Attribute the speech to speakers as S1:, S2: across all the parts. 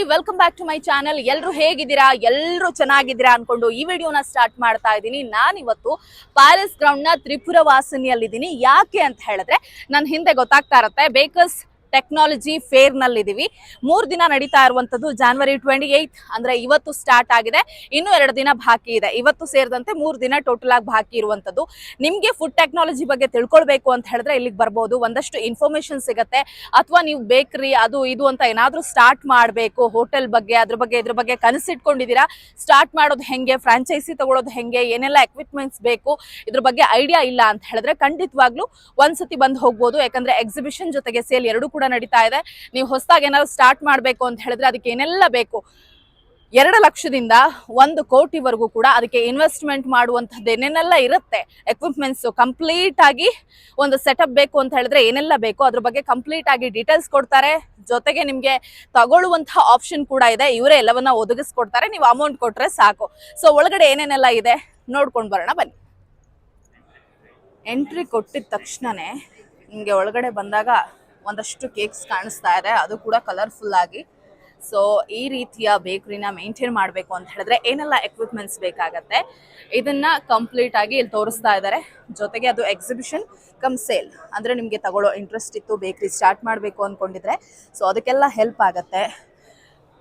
S1: Hi welcome back to my channel ಎಲ್ಲರೂ ಹೇಗಿದ್ದೀರಾ? ಎಲ್ಲರೂ ಚೆನ್ನಾಗಿದ್ದೀರಾ ಅನ್ಕೊಂಡು ಈ ವಿಡಿಯೋನ ಸ್ಟಾರ್ಟ್ ಮಾಡ್ತಾ ಇದ್ದೀನಿ. ನಾನಿವತ್ತು ಪ್ಯಾಲೇಸ್ ಗ್ರೌಂಡ್ನ ತ್ರಿಪುರ ವಾಸನಿಯಲ್ಲಿದ್ದೀನಿ. ಯಾಕೆ ಅಂತ ಹೇಳಿದ್ರೆ ನನ್ನ ಹಿಂದೆ ಗೊತ್ತಾಗ್ತಾ ಇರತ್ತೆ. ಬೇಕರ್ಸ್ ಟೆಕ್ನಾಲಜಿ ಫೇರ್ನಲ್ಲಿ ಇದೀವಿ ಮೂರು ದಿನ ನಡೀತಾ ಇರುವಂತದ್ದು ಜಾನ್ವರಿ ಟ್ವೆಂಟಿ ಏಯ್ತ್ ಅಂದ್ರೆ ಇವತ್ತು ಸ್ಟಾರ್ಟ್ ಆಗಿದೆ. ಇನ್ನು ಎರಡು ದಿನ ಬಾಕಿ ಇದೆ. ಇವತ್ತು ಸೇರಿದಂತೆ ಮೂರು ದಿನ ಟೋಟಲ್ ಆಗಿ ಬಾಕಿ ಇರುವಂತದ್ದು. ನಿಮ್ಗೆ ಫುಡ್ ಟೆಕ್ನಾಲಜಿ ಬಗ್ಗೆ ತಿಳ್ಕೊಳ್ಬೇಕು ಅಂತ ಹೇಳಿದ್ರೆ ಇಲ್ಲಿಗೆ ಬರ್ಬೋದು. ಒಂದಷ್ಟು ಇನ್ಫಾರ್ಮೇಶನ್ ಸಿಗತ್ತೆ. ಅಥವಾ ನೀವು ಬೇಕ್ರಿ ಅದು ಇದು ಅಂತ ಏನಾದ್ರೂ ಸ್ಟಾರ್ಟ್ ಮಾಡಬೇಕು. ಹೋಟೆಲ್ ಬಗ್ಗೆ, ಅದ್ರ ಬಗ್ಗೆ, ಇದ್ರ ಬಗ್ಗೆ ಕನಸಿಟ್ಕೊಂಡಿದ್ದೀರಾ? ಸ್ಟಾರ್ಟ್ ಮಾಡೋದು ಹೆಂಗೆ? ಫ್ರಾಂಚೈಸಿ ತಗೊಳ್ಳೋದು ಹೆಂಗೆ? ಏನೆಲ್ಲ ಎಕ್ವಿಪ್ಮೆಂಟ್ಸ್ ಬೇಕು? ಇದ್ರ ಬಗ್ಗೆ ಐಡಿಯಾ ಇಲ್ಲ ಅಂತ ಹೇಳಿದ್ರೆ ಖಂಡಿತವಾಗ್ಲೂ ಒಂದ್ಸತಿ ಬಂದು ಹೋಗ್ಬೋದು. ಯಾಕಂದ್ರೆ ಎಕ್ಸಿಬಿಷನ್ ಜೊತೆಗೆ ಸೇಲ್ ಎರಡು ಕೂಡ ನಡೀತಾ ಇದೆ. ನೀವು ಹೊಸದಾಗಿ ಏನಾದ್ರು ಸ್ಟಾರ್ಟ್ ಮಾಡಬೇಕು ಅಂತ ಹೇಳಿದ್ರೆ ಅದಕ್ಕೆ ಏನೆಲ್ಲ ಬೇಕು? ಎರಡು ಲಕ್ಷದಿಂದ ಒಂದು ಕೋಟಿವರೆಗೂ ಕೂಡ ಅದಕ್ಕೆ ಇನ್ವೆಸ್ಟ್ಮೆಂಟ್ ಮಾಡುವಂಥದ್ದು ಏನೇನೆಲ್ಲ ಇರುತ್ತೆ? ಎಕ್ವಿಪ್ಮೆಂಟ್ಸು ಕಂಪ್ಲೀಟ್ ಆಗಿ ಒಂದು ಸೆಟಪ್ ಬೇಕು ಅಂತ ಹೇಳಿದ್ರೆ ಏನೆಲ್ಲ ಬೇಕು? ಅದ್ರ ಬಗ್ಗೆ ಕಂಪ್ಲೀಟ್ ಆಗಿ ಡೀಟೇಲ್ಸ್ ಕೊಡ್ತಾರೆ. ಜೊತೆಗೆ ನಿಮಗೆ ತಗೊಳ್ಳುವಂತಹ ಆಪ್ಷನ್ ಕೂಡ ಇದೆ. ಇವರೇ ಎಲ್ಲವನ್ನ ಒದಗಿಸ್ಕೊಡ್ತಾರೆ. ನೀವು ಅಮೌಂಟ್ ಕೊಟ್ರೆ ಸಾಕು. ಸೊ ಒಳಗಡೆ ಏನೇನೆಲ್ಲ ಇದೆ? ನೋಡ್ಕೊಂಡು ಬರೋಣ. ಬನ್ನಿ. ಎಂಟ್ರಿ ಕೊಟ್ಟಿದ ತಕ್ಷಣನೇ ನಿಮಗೆ ಒಳಗಡೆ ಬಂದಾಗ ಒಂದಷ್ಟು ಕೇಕ್ಸ್ ಕಾಣಿಸ್ತಾ ಇದೆ. ಅದು ಕೂಡ ಕಲರ್ಫುಲ್ ಆಗಿ. ಸೊ ಈ ರೀತಿಯ ಬೇಕರಿನ ಮೇಂಟೈನ್ ಮಾಡಬೇಕು ಅಂತ ಹೇಳಿದ್ರೆ ಏನೆಲ್ಲ ಎಕ್ವಿಪ್ಮೆಂಟ್ಸ್ ಬೇಕಾಗತ್ತೆ? ಇದನ್ನ ಕಂಪ್ಲೀಟ್ ಆಗಿ ಇಲ್ಲಿ ತೋರಿಸ್ತಾ ಇದ್ದಾರೆ. ಜೊತೆಗೆ ಅದು ಎಕ್ಸಿಬಿಷನ್ ಕಮ್ ಸೇಲ್ ಅಂದ್ರೆ ನಿಮಗೆ ತಗೊಳ್ಳೋ ಇಂಟ್ರೆಸ್ಟ್ ಇತ್ತು ಬೇಕರಿ ಸ್ಟಾರ್ಟ್ ಮಾಡಬೇಕು ಅಂದ್ಕೊಂಡಿದ್ರೆ ಸೊ ಅದಕ್ಕೆಲ್ಲ ಹೆಲ್ಪ್ ಆಗತ್ತೆ.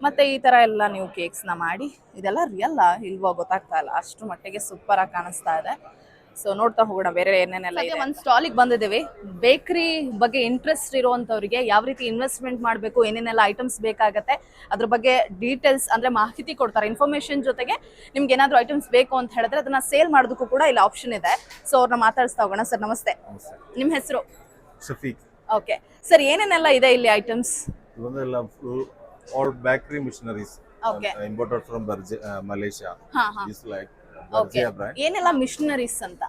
S1: ಮತ್ತೆ ಈ ತರ ಎಲ್ಲ ನೀವು ಕೇಕ್ಸ್ನ ಮಾಡಿ. ಇದೆಲ್ಲ ರಿಯಲ್ ಇಲ್ವೋ ಗೊತ್ತಾಗ್ತಾ ಇಲ್ಲ. ಅಷ್ಟು ಮಟ್ಟಿಗೆ ಸೂಪರ್ ಆಗಿ ಕಾಣಿಸ್ತಾ ಇದೆ. ಸೊ ನೋಡ್ತಾ ಹೋಗೋಣ ಬೇರೆ ಏನೇನೆಲ್ಲ ಇದೆ ಒಂದು ಸ್ಟಾಲಿಗೆ ಬಂದಿದ್ದೀವಿ. ಬೇಕರಿ ಬಗ್ಗೆ ಇಂಟ್ರೆಸ್ಟ್ ಇರುವಂತವ್ರಿಗೆ ಯಾವ ರೀತಿ ಇನ್ವೆಸ್ಟ್ಮೆಂಟ್ ಮಾಡಬೇಕು ಏನೇನೆಲ್ಲ ಐಟಮ್ಸ್ ಬೇಕಾಗತ್ತೆ ಅದ್ರ ಬಗ್ಗೆ ಡೀಟೇಲ್ಸ್ ಅಂದ್ರೆ ಮಾಹಿತಿ ಕೊಡ್ತಾರೆ. ಇನ್ಫಾರ್ಮೇಶನ್ ಜೊತೆಗೆ ನಿಮ್ಗೆ ಏನಾದ್ರು ಐಟಮ್ಸ್ ಬೇಕು ಅಂತ ಹೇಳಿದ್ರೆ ಅದನ್ನ ಸೇಲ್ ಮಾಡೋದಕ್ಕೂ ಕೂಡ ಇಲ್ಲಿ ಆಪ್ಷನ್ ಇದೆ. ಸೊ ಅವ್ರನ್ನ ಮಾತಾಡಿಸ್ತಾ ಹೋಗೋಣ ಸರ್ ನಮಸ್ತೆ. ನಿಮ್ಮ ಹೆಸರು?
S2: ಸಫೀಕ್.
S1: ಓಕೆ ಸರ್ ಏನೇನೆಲ್ಲ ಇದೆ ಇಲ್ಲಿ
S2: items all bakery machineries
S1: Okay.
S2: Imported from Malaysia
S1: ಹಾ ಹಾ.
S2: ಇಸ್ ಲೈಕ್
S1: ಓಕೆ
S2: ಬರ್ಜಿಯಾ ಬ್ರ್ಯಾಂಡ್
S1: ಏನೆಲ್ಲ ಮಿಷನರೀಸ್ ಅಂತ?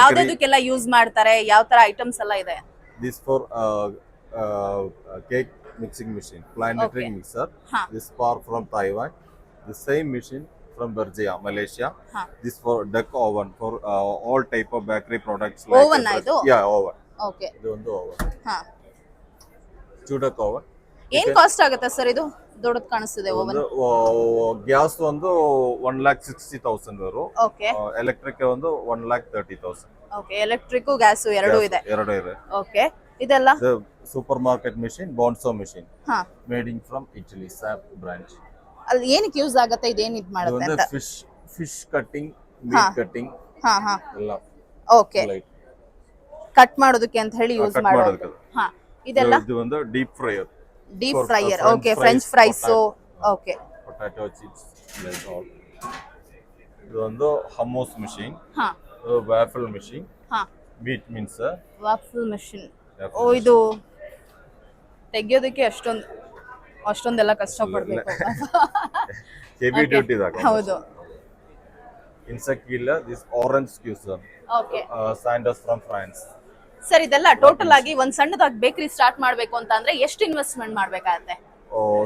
S1: ಯಾವ್ದಕ್ಕೆಲ್ಲ ಯೂಸ್ ಮಾಡ್ತಾರೆ ಯಾವ ತರ ಐಟಮ್ಸ್ ಎಲ್ಲ ಇದೆ?
S2: This for cake mixing
S1: machine
S2: planetary.
S1: Mixer
S2: this for from Taiwan the same machine from ಬರ್ಜಿಯಾ
S1: Malaysia
S2: this for deck oven for all type of bakery products
S1: oven ಇದು?
S2: ಯಾ oven
S1: okay
S2: ಇದು? ಒಂದು oven
S1: ಹಾ.
S2: ಚೂಡಕ್ oven
S1: ಏನ್ cost ಆಗುತ್ತೆ sir ಇದು? ದೊಡ್ಡದ್ ಕಾಣಿಸ್ತಿದೆ ಓವನ್
S2: ಗ್ಯಾಸ್ ಒಂದು ಒನ್ ಲ್ಯಾಕ್ ಸಿಕ್ಸ್ಟಿ ತೌಸಂಡ್ ಅವರು.
S1: ಓಕೆ.
S2: ಎಲೆಕ್ಟ್ರಿಕ್ ಒಂದು one lakh thirty thousand.
S1: Okay electric gas ಎರಡು ಇದೆ.
S2: ಎರಡು ಇದೆ.
S1: ಓಕೆ ಇದೆಲ್ಲ?
S2: ಸೂಪರ್ ಮಾರ್ಕೆಟ್ ಮಿಷಿನ್ ಬಾನ್ಸೋ ಮಿಷಿನ್.
S1: ಹಾ.
S2: ಇನ್ ಫ್ರಮ್ ಇಟಲಿ ಸ್ಯಾಪ್ ಬ್ರಾಂಚ್
S1: ಅಲ್ಲಿ ಏನಕ್ಕೆ ಯೂಸ್ ಆಗುತ್ತೆ ಇದೇನು ಇದ್ ಮಾಡುತ್ತೆ ಅಂತ?
S2: Fish fish
S1: cutting.
S2: Meat cutting
S1: ಹಾ ಹಾ.
S2: ಎಲ್ಲ.
S1: ಓಕೆ. ಕಟ್ ಮಾಡೋದಕ್ಕೆ ಅಂತ ಹೇಳಿ ಯೂಸ್ ಮಾಡೋದು. ಹಾ ಇದೆಲ್ಲ?
S2: ಇದು ಒಂದು deep fryer
S1: deep
S2: for-
S1: fryer
S2: for
S1: okay
S2: French
S1: French
S2: fries,
S1: fries okay
S2: potato chips like all ಇದು ಒಂದು ಹಮ್ಮೋಸ್ ಮಿಷಿನ್
S1: ಹಾ
S2: ವ್ಯಾಫಲ್ ಮಿಷಿನ್
S1: ಹಾ
S2: ಮೀಟ್ ಮೀನ್ಸ್
S1: ವಾಫಲ್ ಮೆಷಿನ್ ಓ ಇದು ತೆಗಿಯೋದಕ್ಕೆ ಅಷ್ಟೊಂದು ಅಷ್ಟೊಂದೆಲ್ಲ ಕಷ್ಟಪಡ್ಬೇಕು.
S2: Heavy
S1: Okay.
S2: ಡ್ಯೂಟಿ ಇದಾಗ
S1: ಹೌದು.
S2: ಇನ್ಸೆಕ್ಟ್ ಇಲ್ಲ ದಿಸ್ ಆರೆಂಜ್ ಸ್ಕ್ಯೂಸರ್
S1: ಓಕೆ
S2: ಸ್ಯಾಂಡಸ್ ಫ್ರಮ್ ಫ್ರಾನ್ಸ್
S1: ಸರ್ ಇದೆಲ್ಲ ಟೋಟಲ್ ಆಗಿ ಒಂದ್ ಸಣ್ಣದಾಗಿ ಬೇಕರಿ ಸ್ಟಾರ್ಟ್ ಮಾಡ್ಬೇಕು ಅಂತ ಅಂದ್ರೆ ಎಷ್ಟು ಇನ್ವೆಸ್ಟ್ಮೆಂಟ್ ಮಾಡ್ಬೇಕಾಗತ್ತೆ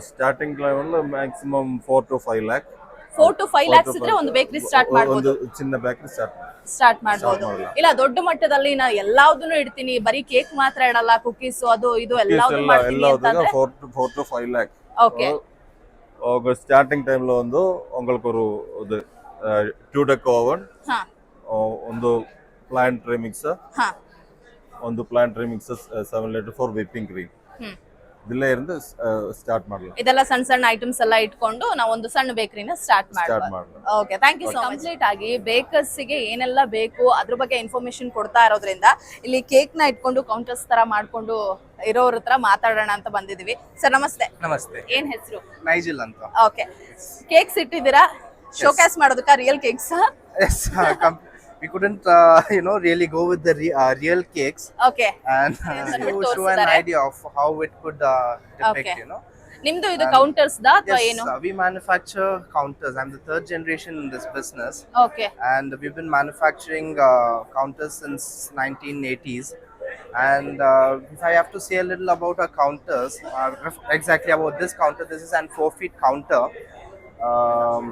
S2: starting level maximum four to five lakh
S1: four to five lakhs ಇದ್ರೆ ಒಂದು ಬೇಕರಿ ಸ್ಟಾರ್ಟ್
S2: ಒಂದು
S1: ಮಾಡ್ಬೋದು
S2: ಚಿನ್ನ ಬೇಕರಿ ಸ್ಟಾರ್ಟ್
S1: ಸ್ಟಾರ್ಟ್ ಮಾಡ್ಬೋದು
S2: ಮಾಡಲ್ಲ.
S1: ಇಲ್ಲ ದೊಡ್ಡ ಮಟ್ಟದಲ್ಲಿ ನಾ ಎಲ್ಲಾವ್ದನ್ನು ಇಡ್ತೀನಿ ಬರೀ ಕೇಕ್ ಮಾತ್ರ ಇಡಲ್ಲ ಕುಕೀಸ್ ಅದು ಇದು ಎಲ್ಲಾವ್ದು
S2: ಎಲ್ಲ
S1: ಮಾಡ್ತೀನಿ
S2: ಎಲ್ಲ
S1: ಅಂತಂದ್ರೆ
S2: four to four to five lakh
S1: okay
S2: உங்க ஸ்டார்டிங் டைம்ல வந்து உங்களுக்கு ஒரு இது ಟೂಡಕ್ ಓವನ್
S1: ಹಾ
S2: ಒಂದು ಪ್ಲಾಂಟ್ ಮಿಕ್ಸರ್
S1: ಹಾ
S2: ಒಂದು planetary mixes seven litre for whipping
S1: cream
S2: ಇದಿಲ್ಲೇ ಇರಂದ ಸ್ಟಾರ್ಟ್ ಮಾಡಲ್ಲ
S1: ಇದೆಲ್ಲ ಸಣ್ಣ ಸಣ್ಣ ಐಟಮ್ಸ್ ಎಲ್ಲಾ ಇಟ್ಕೊಂಡು ನಾವು ಒಂದು ಸಣ್ಣ ಬೇಕರಿನ ಸ್ಟಾರ್ಟ್
S2: ಮಾಡೋಣ
S1: okay thank you so complete ಆಗಿ ಬೇಕರ್ಸ್ಗೆ ಏನೆಲ್ಲ ಬೇಕು ಅದ್ರ ಬಗ್ಗೆ ಇನ್ಫಾರ್ಮೇಶನ್ ಕೊಡ್ತಾ ಇರೋದ್ರಿಂದ ಇಲ್ಲಿ ಕೇಕ್ನ ಇಟ್ಕೊಂಡು ಕೌಂಟರ್ಸ್ ತರ ಮಾಡ್ಕೊಂಡು ಇರೋರ ಹತ್ರ ಮಾತಾಡೋಣ ಅಂತ ಬಂದಿದೀವಿ. ಸರ್ ನಮಸ್ತೆ.
S3: ನಮಸ್ತೆ.
S1: ಏನ್ ಹೆಸರು?
S3: ನೈಜಿಲ್ ಅಂತ.
S1: ಓಕೆ ಕೇಕ್ಸ್ ಇಟ್ಟಿದೀರಾ ಶೋಕೇಸ್ ಮಾಡೋದಕ್ಕ real
S3: cakes we couldn't uh, you know really go with the re- uh, real cakes
S1: okay
S3: and uh,
S1: Yes,
S3: to
S1: but
S3: show an
S1: ತೋರ್ಸಿದ್ದಾರೆ.
S3: idea of how it could uh, depict
S1: Okay.
S3: you know
S1: ನಿಮ್ದು ಇದು counters ದಾ ಅಥವಾ
S3: yes
S1: ಏನು
S3: uh, we manufacture counters i'm the third generation in this business
S1: okay
S3: and we've been manufacturing uh, counters since 1980s and uh, if i have to say a little about our counters uh, ref- exactly about this counter this is an four feet counter um,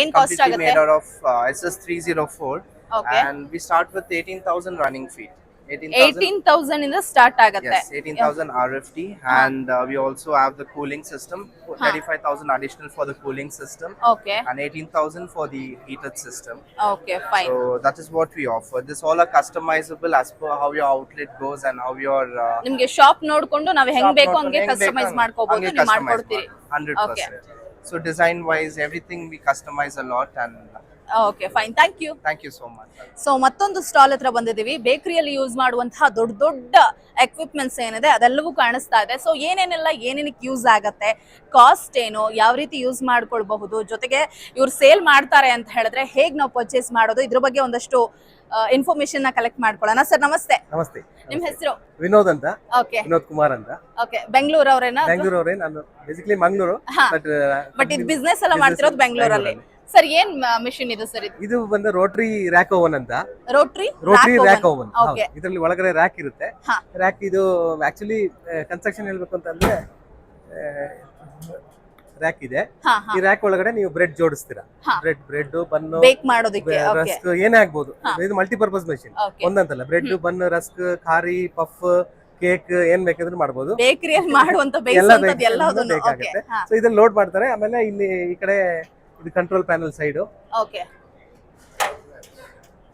S1: ಏನ್ cost
S3: completely
S1: ಆಗುತ್ತೆ
S3: made out of uh, SS304
S1: Okay.
S3: and we start with 18,000 running feet. 18,000.
S1: Eighteen thousand ಇಂದ start ಆಗತ್ತೆ
S3: Yes, 18,000 RFT, and uh, we also have the cooling system, 35,000 additional for the cooling system,
S1: okay
S3: and 18,000 for the heated system.
S1: Okay fine
S3: So that is what we offer. This all are customizable as per how your outlet goes and how your uh,
S1: ನಿಮ್ಗೆ shop ನೋಡ್ಕೊಂಡು ನಾವ್ ಹೆಂಗ್
S3: shop
S1: ಬೇಕು
S3: not
S1: ಹಂಗೆ
S3: ಹೆಂಗ್ ಬೇಕು
S1: customise
S3: ಹಂಗೆ-
S1: ಮಾಡ್ಕೋಬಹುದು
S3: ಹಂಗೆ
S1: ನೀವು
S3: customize
S1: ಮಾಡ್ಕೊಡ್ತೀರಿ
S3: ಮಾಡಿ. 100%. So design wise, everything we customize a lot, and
S1: okay fine thank you
S3: thank you so much
S1: so ಮತ್ತೊಂದು ಸ್ಟಾಲ್ ಹತ್ರ ಬಂದಿದ್ದೀವಿ. ಬೇಕರಿಯಲ್ಲಿ ಯೂಸ್ ಮಾಡುವಂತಹ ದೊಡ್ಡ ದೊಡ್ಡ ಎಕ್ವಿಪ್ಮೆಂಟ್ಸ್ ಏನಿದೆ ಅದೆಲ್ಲವೂ ಕಾಣಿಸ್ತಾ ಇದೆ. ಸೊ ಏನೇನೆಲ್ಲ ಏನೇನಕ್ಕೆ ಯೂಸ್ ಆಗತ್ತೆ ಕಾಸ್ಟ್ ಏನು ಯಾವ ರೀತಿ ಯೂಸ್ ಮಾಡ್ಕೊಳ್ಬಹುದು ಜೊತೆಗೆ ಇವ್ರು ಸೇಲ್ ಮಾಡ್ತಾರೆ ಅಂತ ಹೇಳಿದ್ರೆ ಹೇಗ್ ನಾವು ಪರ್ಚೇಸ್ ಮಾಡೋದು ಇದ್ರ ಬಗ್ಗೆ ಒಂದಷ್ಟು ಇನ್ಫಾರ್ಮೇಶನ್ನ ಕಲೆಕ್ಟ್ ಮಾಡ್ಕೊಳ್ಳೋಣ. ಸರ್ ನಮಸ್ತೆ.
S4: ನಮಸ್ತೆ.
S1: ನಿಮ್ ಹೆಸರು?
S4: ವಿನೋದ್ ಅಂತ.
S1: ಓಕೆ
S4: ವಿನೋದ್ ಕುಮಾರ್ ಅಂತ.
S1: ಓಕೆ ಬೆಂಗಳೂರು ಅವರೇನಾ?
S4: ಬೆಂಗಳೂರು ಅವರೇ ನಾನು ಬೇಸಿಕಲಿ ಮಂಗಳೂರು ಬಟ್
S1: ಬಟ್ ಇದು ಬಿಸ್ನೆಸ್ ಎಲ್ಲ ಮಾಡ್ತಿರೋದು ಬೆಂಗಳೂರಲ್ಲಿ ಸರ್ ಏನ್ ಮಿಷಿನ್ ಇದು ಸರ್ ಇದು?
S4: ಬಂದ ರೋಟ್ರಿ ರ್ಯಾಕ್ ಓವನ್ ಅಂತ.
S1: ರೋಟ್ರಿ
S4: ರೋಟರಿ ರ್ಯಾಕ್ ಓವನ್ ಇದರಲ್ಲಿ ಒಳಗಡೆ ರ್ಯಾಕ್ ಇರುತ್ತೆ.
S1: ಹಾ.
S4: ರ್ಯಾಕ್ ಇದು ಆಕ್ಚುಲಿ ಕನ್ಸ್ಟ್ರಕ್ಷನ್ ಹೇಳ್ಬೇಕು ಅಂತಂದ್ರೆ ರ್ಯಾಕ್ ಇದೆ.
S1: ಹಾ ಹಾ.
S4: ಈ ರ್ಯಾಕ್ ಒಳಗಡೆ ನೀವು ಬ್ರೆಡ್ ಜೋಡಿಸ್ತೀರಾ.
S1: ಹಾ.
S4: ಬ್ರೆಡ್ ಬ್ರೆಡ್ ಬನ್
S1: ಬೇಕ್ ಮಾಡೋದಕ್ಕೆ ಓಕೆ
S4: ರಸ್ಕ್ ಏನೇ ಆಗ್ಬೋದು.
S1: ಹಾ.
S4: ಇದು multipurpose machine
S1: okay
S4: ಒಂದಂತಲ್ಲ bread bun rusk khari puff cake ಏನ್ ಬೇಕಾದ್ರೂ ಮಾಡ್ಬೋದು.
S1: ಬೇಕರಿಯಲ್ಲಿ ಮಾಡುವಂತ
S4: ಬೇಕಾಗುತ್ತೆ
S1: ಹಾ.
S4: ಸೊ ಇದನ್ನ ಲೋಡ್ ಮಾಡ್ತಾರೆ. ಆಮೇಲೆ ಇಲ್ಲಿ ಈ ಕಡೆ ಇದು control panel side
S1: okay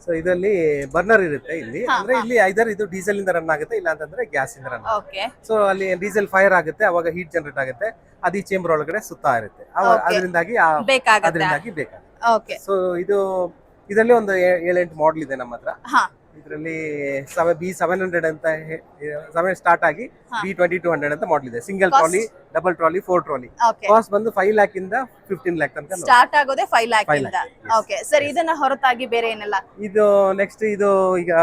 S4: so ಇದರಲ್ಲಿ ಬರ್ನರ್ ಇರುತ್ತೆ ಇಲ್ಲಿ. ಅಂದ್ರೆ ಇಲ್ಲಿ ಐದರ್ ಇದು ಡೀಸೆಲ್ ಇಂದ ರನ್ ಆಗುತ್ತೆ ಇಲ್ಲ ಅಂತಂದ್ರೆ ಗ್ಯಾಸ್ ಇಂದ ರನ್
S1: ಓಕೆ
S4: ಸೊ ಅಲ್ಲಿ ಡೀಸೆಲ್ ಫೈರ್ ಆಗುತ್ತೆ ಅವಾಗ ಹೀಟ್ ಜನರೇಟ್ ಆಗುತ್ತೆ. ಅದು ಈ ಚೇಂಬರ್ ಒಳಗಡೆ ಸುತ್ತಾ ಇರುತ್ತೆ. ಅದರಿಂದಾಗಿ ಅದರಿಂದಾಗಿ ಬೇಕಾಗುತ್ತೆ.
S1: ಓಕೆ
S4: ಸೊ ಇದು ಇದರಲ್ಲಿ ಒಂದು ಏಳೆಂಟು ಮಾಡೆಲ್ ಇದೆ ನಮ್ಮ ಹತ್ರ.
S1: ಹಾ.
S4: ಇದರಲ್ಲಿ ಸೆವೆನ್ ಬಿ ಸೆವೆನ್ ಹಂಡ್ರೆಡ್ ಅಂತ ಸೆವೆನ್ ಸ್ಟಾರ್ಟ್ ಆಗಿ. ಬಿ ಟ್ವೆಂಟಿ ಟೂ ಹಂಡ್ರೆಡ್ ಅಂತ ಮಾಡಲ್ ಇದೆ. Single trolley double trolley four
S1: trolley
S4: cost ಬಂದು ಫೈವ್ ಲ್ಯಾಕ್ ಇಂದ ಫಿಫ್ಟೀನ್ ಲ್ಯಾಕ್ ತನಕ.
S1: ಸ್ಟಾರ್ಟ್ ಆಗೋದೇ ಫೈವ್ ಲ್ಯಾಕ್ ಓಕೆ ಸರ್ ಇದನ್ನ ಹೊರತಾಗಿ ಬೇರೆ ಏನೆಲ್ಲ?
S4: ಇದು ನೆಕ್ಸ್ಟ್ ಇದು ಈಗ